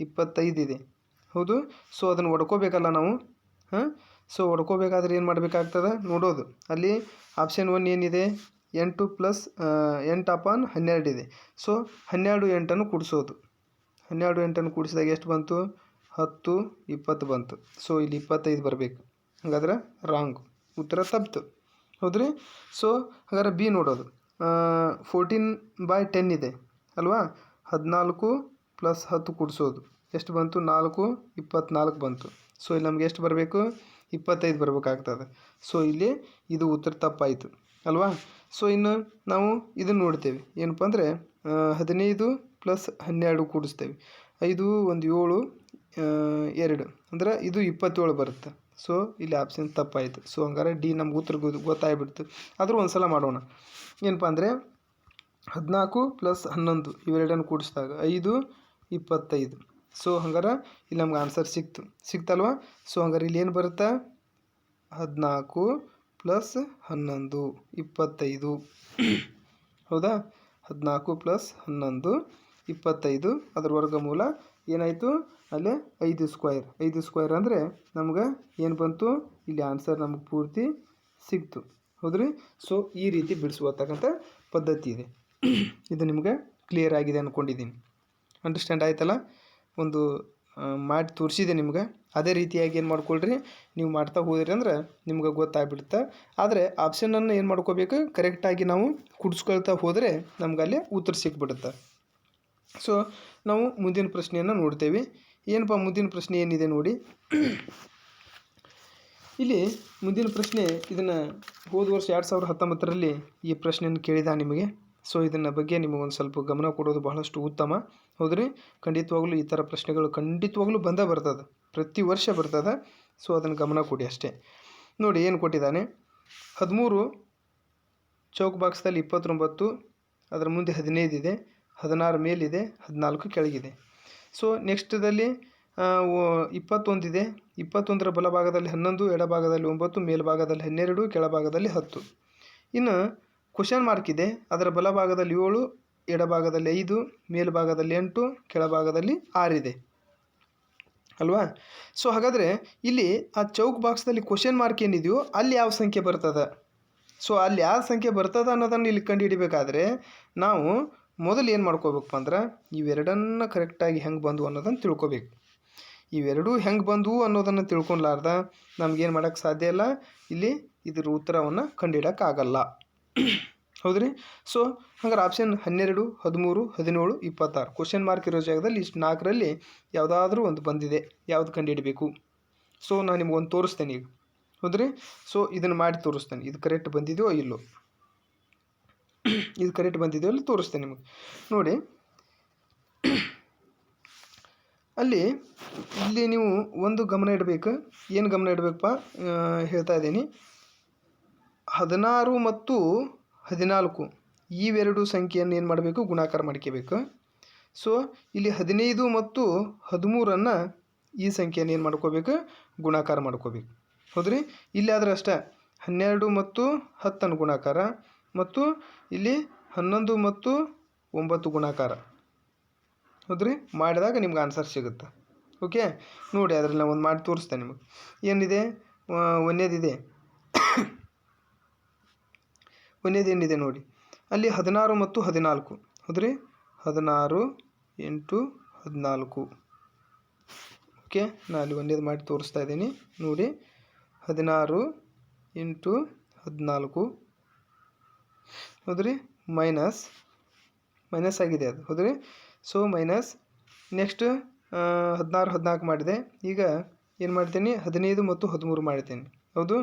ಇಪ್ಪತ್ತೈದು ಇದೆ. ಹೌದು? ಸೊ ಅದನ್ನು ಒಡ್ಕೋಬೇಕಲ್ಲ ನಾವು? ಹಾಂ? ಸೊ ಹೊಡ್ಕೋಬೇಕಾದ್ರೆ ಏನು ಮಾಡಬೇಕಾಗ್ತದೆ? ನೋಡೋದು. ಅಲ್ಲಿ ಆಪ್ಷನ್ ಒನ್ ಏನಿದೆ? ಎಂಟು ಪ್ಲಸ್ ಎಂಟು ಅಪಾನ್ ಹನ್ನೆರಡು ಇದೆ. ಸೊ, ಹನ್ನೆರಡು ಎಂಟನ್ನು ಕೂಡಿಸೋದು. ಹನ್ನೆರಡು ಎಂಟನ್ನು ಕೂಡಿಸಿದಾಗ ಎಷ್ಟು ಬಂತು? ಹತ್ತು, ಇಪ್ಪತ್ತು ಬಂತು. ಸೊ, ಇಲ್ಲಿ ಇಪ್ಪತ್ತೈದು ಬರಬೇಕು. ಹಾಗಾದ್ರೆ ರಾಂಗ್ ಉತ್ತರ ತಪ್ಪಿತು. ಹೌದ್ರಿ? ಸೊ, ಹಾಗಾದ್ರೆ ಬಿ ನೋಡೋದು. ಫೋರ್ಟೀನ್ ಬೈ ಟೆನ್ ಇದೆ ಅಲ್ವಾ? ಹದಿನಾಲ್ಕು ಪ್ಲಸ್ ಹತ್ತು ಕೂಡಿಸೋದು. ಎಷ್ಟು ಬಂತು? ನಾಲ್ಕು, ಇಪ್ಪತ್ನಾಲ್ಕು ಬಂತು. ಸೊ, ಇಲ್ಲಿ ನಮ್ಗೆ ಎಷ್ಟು ಬರಬೇಕು? ಇಪ್ಪತ್ತೈದು ಬರಬೇಕಾಗ್ತದೆ. ಸೊ, ಇಲ್ಲಿ ಇದು ಉತ್ತರ ತಪ್ಪಾಯಿತು. ಅಲ್ವಾ? ಸೊ ಇನ್ನು ನಾವು ಇದನ್ನು ನೋಡ್ತೇವೆ. ಏನಪ್ಪ ಅಂದರೆ ಹದಿನೈದು ಪ್ಲಸ್ ಹನ್ನೆರಡು ಕೂಡಿಸ್ತೇವೆ. ಐದು, ಒಂದು, ಏಳು ಎರಡು. ಅಂದ್ರೆ ಇದು ಇಪ್ಪತ್ತೇಳು ಬರುತ್ತೆ. ಸೊ ಇಲ್ಲಿ ಆಪ್ಷನ್ ತಪ್ಪಾಯಿತು. ಸೊ ಹಂಗಾರೆ ಡಿ ನಮ್ಗೆ ಉತ್ತರ ಗೊತ್ತು, ಗೊತ್ತಾಗ್ಬಿಡ್ತು. ಆದರೂ ಒಂದು ಸಲ ಮಾಡೋಣ. ಏನಪ್ಪ ಅಂದರೆ, ಹದಿನಾಲ್ಕು ಪ್ಲಸ್ ಹನ್ನೊಂದು ಇವೆರಡನ್ನು ಕೂಡಿಸಿದಾಗ ಐದು, ಇಪ್ಪತ್ತೈದು. ಸೊ ಹಂಗಾರೆ ಇಲ್ಲಿ ನಮ್ಗೆ ಆನ್ಸರ್ ಸಿಕ್ತು. ಸಿಕ್ತಲ್ವ? ಸೊ ಹಂಗಾರೆ ಇಲ್ಲಿ ಏನು ಬರುತ್ತೆ? ಹದಿನಾಲ್ಕು ಪ್ಲಸ್ ಹನ್ನೊಂದು, ಇಪ್ಪತ್ತೈದು. ಹೌದಾ? ಹದಿನಾಲ್ಕು ಪ್ಲಸ್ ಹನ್ನೊಂದು, ಇಪ್ಪತ್ತೈದು. ಅದರ ವರ್ಗಮೂಲ ಏನಾಯಿತು? ಅಲ್ಲೇ ಐದು ಸ್ಕ್ವೈರ್. ಐದು ಸ್ಕ್ವೈರ್ ಅಂದರೆ ನಮ್ಗೆ ಏನು ಬಂತು? ಇಲ್ಲಿ ಆನ್ಸರ್ ನಮಗೆ ಪೂರ್ತಿ ಸಿಕ್ತು ಹೌದ್ರಿ? ಸೊ ಈ ರೀತಿ ಬಿಡಿಸುವತಕ್ಕಂಥ ಪದ್ಧತಿ ಇದೆ. ಇದು ನಿಮ್ಗೆ ಕ್ಲಿಯರ್ ಆಗಿದೆ ಅಂದ್ಕೊಂಡಿದ್ದೀನಿ ಅಂಡರ್ಸ್ಟ್ಯಾಂಡ್ ಆಯ್ತಲ್ಲ? ಒಂದು ಮಾಡಿ ತೋರಿಸಿದೆ ನಿಮ್ಗೆ. ಅದೇ ರೀತಿಯಾಗಿ ಏನು ಮಾಡ್ಕೊಳ್ರಿ, ನೀವು ಮಾಡ್ತಾ ಹೋದ್ರಿ ಅಂದ್ರೆ ನಿಮ್ಗೆ ಗೊತ್ತಾಗ್ಬಿಡುತ್ತೆ. ಆದರೆ ಆಪ್ಷನನ್ನು ಏನು ಮಾಡ್ಕೋಬೇಕು ಕರೆಕ್ಟಾಗಿ ನಾವು ಕುಡಿಸ್ಕೊಳ್ತಾ ಹೋದರೆ ನಮ್ಗೆ ಅಲ್ಲಿ ಉತ್ತರ ಸಿಕ್ಬಿಡುತ್ತೆ. ಸೊ ನಾವು ಮುಂದಿನ ಪ್ರಶ್ನೆಯನ್ನು ನೋಡ್ತೇವೆ. ಏನಪ್ಪ ಮುಂದಿನ ಪ್ರಶ್ನೆ ಏನಿದೆ ನೋಡಿ. ಇಲ್ಲಿ ಮುಂದಿನ ಪ್ರಶ್ನೆ ಇದನ್ನು ಹೋದ ವರ್ಷ ಎರಡು ಸಾವಿರದ ಹತ್ತೊಂಬತ್ತರಲ್ಲಿ ಈ ಪ್ರಶ್ನೆಯನ್ನು ಕೇಳಿದ ನಿಮಗೆ. ಸೊ ಇದನ್ನ ಬಗ್ಗೆ ನಿಮಗೊಂದು ಸ್ವಲ್ಪ ಗಮನ ಕೊಡೋದು ಬಹಳಷ್ಟು ಉತ್ತಮ. ಹೌದ್ರಿ? ಖಂಡಿತವಾಗ್ಲೂ ಈ ಥರ ಪ್ರಶ್ನೆಗಳು ಖಂಡಿತವಾಗ್ಲೂ ಬಂದೇ ಬರ್ತದೆ. ಪ್ರತಿ ವರ್ಷ ಬರ್ತದೆ. ಸೊ ಅದನ್ನು ಗಮನ ಕೊಡಿ ಅಷ್ಟೇ. ನೋಡಿ, ಏನು ಕೊಟ್ಟಿದ್ದಾನೆ? ಹದಿಮೂರು ಚೌಕ್ ಬಾಕ್ಸ್ದಲ್ಲಿ ಇಪ್ಪತ್ತೊಂಬತ್ತು, ಅದರ ಮುಂದೆ ಹದಿನೈದು ಇದೆ, ಹದಿನಾರು ಮೇಲಿದೆ, ಹದಿನಾಲ್ಕು ಕೆಳಗಿದೆ. ಸೊ ನೆಕ್ಸ್ಟ್ದಲ್ಲಿ ಇಪ್ಪತ್ತೊಂದಿದೆ ಇಪ್ಪತ್ತೊಂದರ ಬಲಭಾಗದಲ್ಲಿ ಹನ್ನೊಂದು, ಎಡಭಾಗದಲ್ಲಿ ಒಂಬತ್ತು, ಮೇಲ್ಭಾಗದಲ್ಲಿ ಹನ್ನೆರಡು, ಕೆಳಭಾಗದಲ್ಲಿ ಹತ್ತು. ಇನ್ನು ಕ್ವಶನ್ ಮಾರ್ಕ್ ಇದೆ. ಅದರ ಬಲಭಾಗದಲ್ಲಿ ಏಳು, ಎಡಭಾಗದಲ್ಲಿ ಐದು, ಮೇಲ್ಭಾಗದಲ್ಲಿ ಎಂಟು, ಕೆಳಭಾಗದಲ್ಲಿ ಆರಿದೆ ಅಲ್ವಾ? ಸೊ ಹಾಗಾದರೆ ಇಲ್ಲಿ ಆ ಚೌಕ್ ಬಾಕ್ಸ್ನಲ್ಲಿ ಕ್ವಶನ್ ಮಾರ್ಕ್ ಏನಿದೆಯೋ ಅಲ್ಲಿ ಯಾವ ಸಂಖ್ಯೆ ಬರ್ತದೆ? ಸೊ ಅಲ್ಲಿ ಯಾವ ಸಂಖ್ಯೆ ಬರ್ತದೆ ಅನ್ನೋದನ್ನು ಇಲ್ಲಿ ಕಂಡುಹಿಡಿಬೇಕಾದ್ರೆ ನಾವು ಮೊದಲು ಏನು ಮಾಡ್ಕೋಬೇಕಪ್ಪ ಅಂದ್ರೆ ಇವೆರಡನ್ನ ಕರೆಕ್ಟಾಗಿ ಹೆಂಗೆ ಬಂದವು ಅನ್ನೋದನ್ನು ತಿಳ್ಕೊಬೇಕು. ಇವೆರಡೂ ಹೆಂಗೆ ಬಂದವು ಅನ್ನೋದನ್ನು ತಿಳ್ಕೊಳ್ಲಾರ್ದ ನಮ್ಗೇನು ಮಾಡೋಕ್ಕೆ ಸಾಧ್ಯ ಇಲ್ಲ. ಇಲ್ಲಿ ಇದರ ಉತ್ತರವನ್ನು ಕಂಡುಹಿಡೋಕ್ಕಾಗಲ್ಲ ಹೌದ್ರಿ? ಸೊ ಹಂಗಾರೆ ಆಪ್ಷನ್ ಹನ್ನೆರಡು, ಹದಿಮೂರು, ಹದಿನೇಳು, ಇಪ್ಪತ್ತಾರು. ಕ್ವಶನ್ ಮಾರ್ಕ್ ಇರೋ ಜಾಗದಲ್ಲಿ ಇಷ್ಟು ನಾಲ್ಕರಲ್ಲಿ ಯಾವುದಾದ್ರೂ ಒಂದು ಬಂದಿದೆ. ಯಾವ್ದು ಕಂಡುಹಿಡಬೇಕು? ಸೊ ನಾನು ನಿಮ್ಗೆ ಒಂದು ತೋರಿಸ್ತೇನೆ ಈಗ. ಹೌದ್ರಿ? ಸೊ ಇದನ್ನು ಮಾಡಿ ತೋರಿಸ್ತೇನೆ. ಇದು ಕರೆಕ್ಟ್ ಬಂದಿದೆಯೋ ಇಲ್ಲೋ? ಇದು ಕರೆಕ್ಟ್ ಬಂದಿದೆಯೋ ಅಲ್ಲಿ ತೋರಿಸ್ತೇನೆ ನಿಮಗೆ. ನೋಡಿ. ಅಲ್ಲಿ, ಇಲ್ಲಿ ನೀವು ಒಂದು ಗಮನ ಇಡಬೇಕು. ಏನು ಗಮನ ಇಡಬೇಕಪ್ಪ? ಹೇಳ್ತಾ ಇದ್ದೀನಿ. ಹದಿನಾರು ಮತ್ತು ಹದಿನಾಲ್ಕು ಇವೆರಡು ಸಂಖ್ಯೆಯನ್ನು ಏನು ಮಾಡಬೇಕು? ಗುಣಾಕಾರ ಮಾಡ್ಕೋಬೇಕು. ಸೊ ಇಲ್ಲಿ ಹದಿನೈದು ಮತ್ತು ಹದಿಮೂರನ್ನು ಈ ಸಂಖ್ಯೆಯನ್ನು ಏನು ಮಾಡ್ಕೋಬೇಕು? ಗುಣಾಕಾರ ಮಾಡ್ಕೋಬೇಕು. ಹೌದ್ರಿ? ಇಲ್ಲಿ ಆದ್ರೆ ಅಷ್ಟೇ, ಹನ್ನೆರಡು ಮತ್ತು ಹತ್ತನ್ನು ಗುಣಾಕಾರ ಮತ್ತು ಇಲ್ಲಿ ಹನ್ನೊಂದು ಮತ್ತು ಒಂಬತ್ತು ಗುಣಾಕಾರ. ಹೌದ್ರಿ? ಮಾಡಿದಾಗ ನಿಮ್ಗೆ ಆನ್ಸರ್ ಸಿಗುತ್ತೆ. ಓಕೆ ನೋಡಿ, ಅದ್ರಲ್ಲಿ ನಾನು ಒಂದು ಮಾಡಿ ತೋರಿಸ್ತೇನೆ ನಿಮಗೆ. ಏನಿದೆ? ಒಂದೇದಿದೆ ಏನಿದೆ ನೋಡಿ? ಅಲ್ಲಿ ಹದಿನಾರು ಮತ್ತು ಹದಿನಾಲ್ಕು. ಹೌದ್ರಿ ಹದಿನಾರು ಎಂಟು ಹದಿನಾಲ್ಕು. ಓಕೆ, ನಾನು ಅಲ್ಲಿ ಒಂದೇದು ಮಾಡಿ ತೋರಿಸ್ತಾ ಇದ್ದೀನಿ. ನೋಡಿ, ಹದಿನಾರು ಎಂಟು ಹದಿನಾಲ್ಕು. ಹೌದ್ರಿ ಮೈನಸ್ ಮೈನಸ್ ಆಗಿದೆ ಅದು. ಹೌದ್ರಿ ಸೊ ಮೈನಸ್ ನೆಕ್ಸ್ಟ್ ಹದಿನಾರು, ಹದಿನಾಲ್ಕು ಮಾಡಿದೆ. ಈಗ ಏನು ಮಾಡ್ತೀನಿ? ಹದಿನೈದು ಮತ್ತು ಹದಿಮೂರು ಮಾಡ್ತೀನಿ ಹೌದು?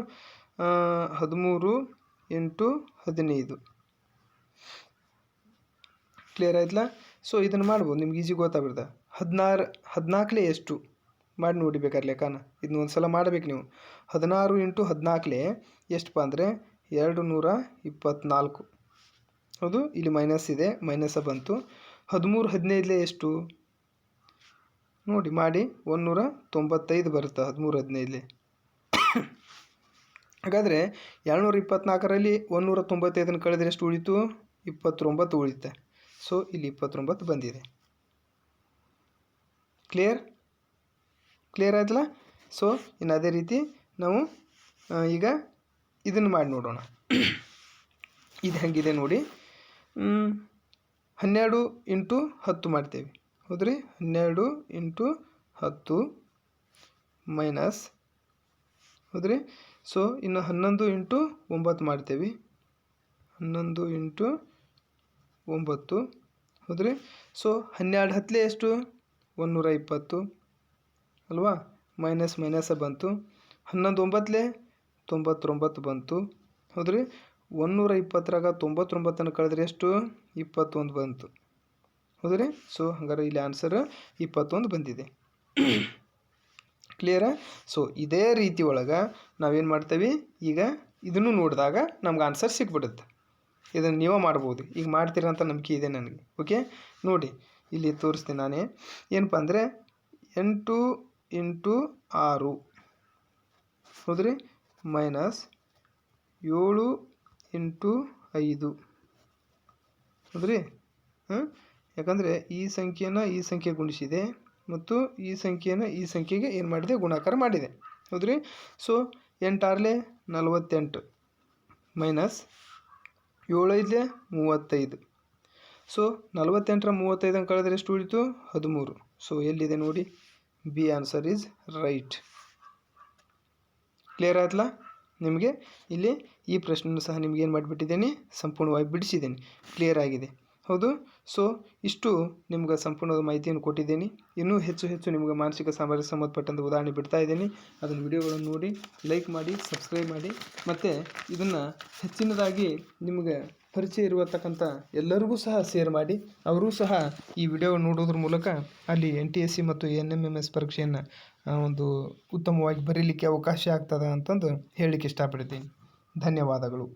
ಹದಿಮೂರು ಎಂಟು ಹದಿನೈದು. ಕ್ಲಿಯರ್ ಆಯ್ತಲ್ಲ ಸೊ ಇದನ್ನು ಮಾಡ್ಬೋದು. ನಿಮ್ಗೆ ಈಜಿ ಗೊತ್ತಾಗ್ಬಿಡ್ದ ಹದಿನಾರು ಹದಿನಾಲ್ಕಲೇ ಎಷ್ಟು? ಮಾಡಿ ನೋಡಿ ಬೇಕಾದ್ರೆ ಲೆಕ್ಕನ. ಇದನ್ನ ಒಂದು ಸಲ ಮಾಡ್ಬೇಕು ನೀವು. ಹದಿನಾರು ಇಂಟು ಹದಿನಾಲ್ಕಲೇ ಎಷ್ಟಪ್ಪ ಅಂದರೆ ಎರಡು ನೂರ ಇಪ್ಪತ್ತ್ನಾಲ್ಕು ಹೌದು? ಇಲ್ಲಿ ಮೈನಸ್ ಇದೆ ಮೈನಸ ಬಂತು. ಹದಿಮೂರು, ಹದಿನೈದಲೇ ಎಷ್ಟು? ನೋಡಿ, ಮಾಡಿ. ಒಂದು ನೂರ ತೊಂಬತ್ತೈದು ಬರುತ್ತೆ ಹದಿಮೂರು, ಹದಿನೈದಲೇ. ಹಾಗಾದರೆ ಏಳ್ನೂರ ಇಪ್ಪತ್ತ್ನಾಲ್ಕರಲ್ಲಿ ಒಂದುನೂರ ತೊಂಬತ್ತೈದನ್ನು ಕಳೆದರೆ ಎಷ್ಟು ಉಳಿತು? ಇಪ್ಪತ್ತೊಂಬತ್ತು ಉಳಿತೆ ಸೊ ಇಲ್ಲಿ ಇಪ್ಪತ್ತೊಂಬತ್ತು ಬಂದಿದೆ. ಕ್ಲಿಯರ್ ಕ್ಲಿಯರ್ ಆಯ್ತಲ್ಲ? ಸೊ ಇನ್ನು ಅದೇ ರೀತಿ ನಾವು ಈಗ ಇದನ್ನು ಮಾಡಿ ನೋಡೋಣ. ಇದು ಹೆಂಗಿದೆ ನೋಡಿ. ಹನ್ನೆರಡು ಇಂಟು ಹತ್ತು ಮಾಡ್ತೇವೆ. ಹೌದ್ರಿ? ಹನ್ನೆರಡು ಇಂಟು ಹತ್ತು ಮೈನಸ್, ಹೌದ್ರಿ? ಸೊ ಇನ್ನು ಹನ್ನೊಂದು ಇಂಟು ಒಂಬತ್ತು ಮಾಡ್ತೇವೆ. ಹನ್ನೊಂದು ಇಂಟು ಒಂಬತ್ತು. ಹೌದ್ರಿ? ಸೊ ಹನ್ನೆರಡು ಹತ್ತಲೇ ಎಷ್ಟು? ಒಂದುನೂರ ಇಪ್ಪತ್ತು. ಅಲ್ವಾ? ಮೈನಸ್ ಮೈನಸ್ ಬಂತು. ಹನ್ನೊಂದು ಒಂಬತ್ತಲೇ ತೊಂಬತ್ತೊಂಬತ್ತು ಬಂತು. ಹೌದ್ರಿ? ಒಂದುನೂರ ಇಪ್ಪತ್ತರಾಗ ತೊಂಬತ್ತೊಂಬತ್ತನ್ನು ಕಳೆದ್ರೆ ಎಷ್ಟು? ಇಪ್ಪತ್ತೊಂದು ಬಂತು. ಹೌದ್ರಿ? ಸೊ ಹಂಗಾರೆ ಇಲ್ಲಿ ಆನ್ಸರ್ ಇಪ್ಪತ್ತೊಂದು ಬಂದಿದೆ. ಕ್ಲಿಯರಾ ಸೊ ಇದೇ ರೀತಿ ಒಳಗೆ ನಾವೇನು ಮಾಡ್ತೇವೆ? ಈಗ ಇದನ್ನು ನೋಡಿದಾಗ ನಮ್ಗೆ ಆನ್ಸರ್ ಸಿಕ್ಬಿಡುತ್ತೆ ಇದನ್ನು ನೀವೇ ಮಾಡ್ಬೋದು. ಈಗ ಮಾಡ್ತೀರಂತ ನಂಬಿಕೆ ಇದೆ ನನಗೆ. ಓಕೆ ನೋಡಿ, ಇಲ್ಲಿ ತೋರಿಸ್ತೀನಿ ನಾನೇ. ಏನಪ್ಪ ಅಂದರೆ ಎಂಟು ಇಂಟು ಆರು. ಹೌದ್ರಿ? ಮೈನಸ್ ಏಳು ಇಂಟು ಐದು. ಹೌದ್ರಿ? ಹಾಂ ಯಾಕಂದರೆ ಈ ಸಂಖ್ಯೆನ ಈ ಸಂಖ್ಯೆ ಗುಣಿಸಿದೆ. ಮತ್ತು ಈ ಸಂಖ್ಯೆಯನ್ನು ಈ ಸಂಖ್ಯೆಗೆ ಏನು ಮಾಡಿದೆ? ಗುಣಾಕಾರ ಮಾಡಿದೆ. ಹೌದ್ರಿ? ಸೊ ಎಂಟಾರಲೆ ನಲವತ್ತೆಂಟು ಮೈನಸ್ ಏಳೈದಲೆ ಮೂವತ್ತೈದು. ಸೊ ನಲವತ್ತೆಂಟರ ಮೂವತ್ತೈದನ್ನು ಕಳೆದ್ರೆ ಎಷ್ಟು ಉಳಿತು? ಹದಿಮೂರು. ಸೊ ಎಲ್ಲಿದೆ ನೋಡಿ? B answer is right. Clear ಆಯ್ತಲ್ಲ? ನಿಮಗೆ ಇಲ್ಲಿ ಈ ಪ್ರಶ್ನೆಯನ್ನು ಸಹ ನಿಮ್ಗೆ ಏನು ಮಾಡಿಬಿಟ್ಟಿದ್ದೀನಿ? ಸಂಪೂರ್ಣವಾಗಿ ಬಿಡಿಸಿದ್ದೀನಿ. ಕ್ಲಿಯರ್ ಆಗಿದೆ. ಹೌದು? ಸೊ ಇಷ್ಟು ನಿಮ್ಗೆ ಸಂಪೂರ್ಣವಾದ ಮಾಹಿತಿಯನ್ನು ಕೊಟ್ಟಿದ್ದೀನಿ. ಇನ್ನೂ ಹೆಚ್ಚು ಹೆಚ್ಚು ನಿಮ್ಗೆ ಮಾನಸಿಕ ಸಾಮರ್ಥ್ಯ ಸಂಬಂಧಪಟ್ಟಂಥ ಉದಾಹರಣೆ ಬಿಡ್ತಾ ಇದ್ದೀನಿ. ಅದನ್ನು ವಿಡಿಯೋಗಳನ್ನು ನೋಡಿ ಲೈಕ್ ಮಾಡಿ ಸಬ್ಸ್ಕ್ರೈಬ್ ಮಾಡಿ. ಮತ್ತು ಇದನ್ನು ಹೆಚ್ಚಿನದಾಗಿ ನಿಮಗೆ ಪರಿಚಯ ಇರುವತಕ್ಕಂಥ ಎಲ್ಲರಿಗೂ ಸಹ ಶೇರ್ ಮಾಡಿ. ಅವರೂ ಸಹ ಈ ವಿಡಿಯೋ ನೋಡೋದ್ರ ಮೂಲಕ ಅಲ್ಲಿ ಎನ್ ಟಿ ಎಸ್ ಸಿ ಮತ್ತು ಎನ್ ಎಂ ಎಂ ಎಸ್ ಪರೀಕ್ಷೆಯನ್ನು ಒಂದು ಉತ್ತಮವಾಗಿ ಬರೀಲಿಕ್ಕೆ ಅವಕಾಶ ಆಗ್ತದೆ ಅಂತಂದು ಹೇಳಲಿಕ್ಕೆ ಇಷ್ಟಪಡ್ತೀನಿ. ಧನ್ಯವಾದಗಳು.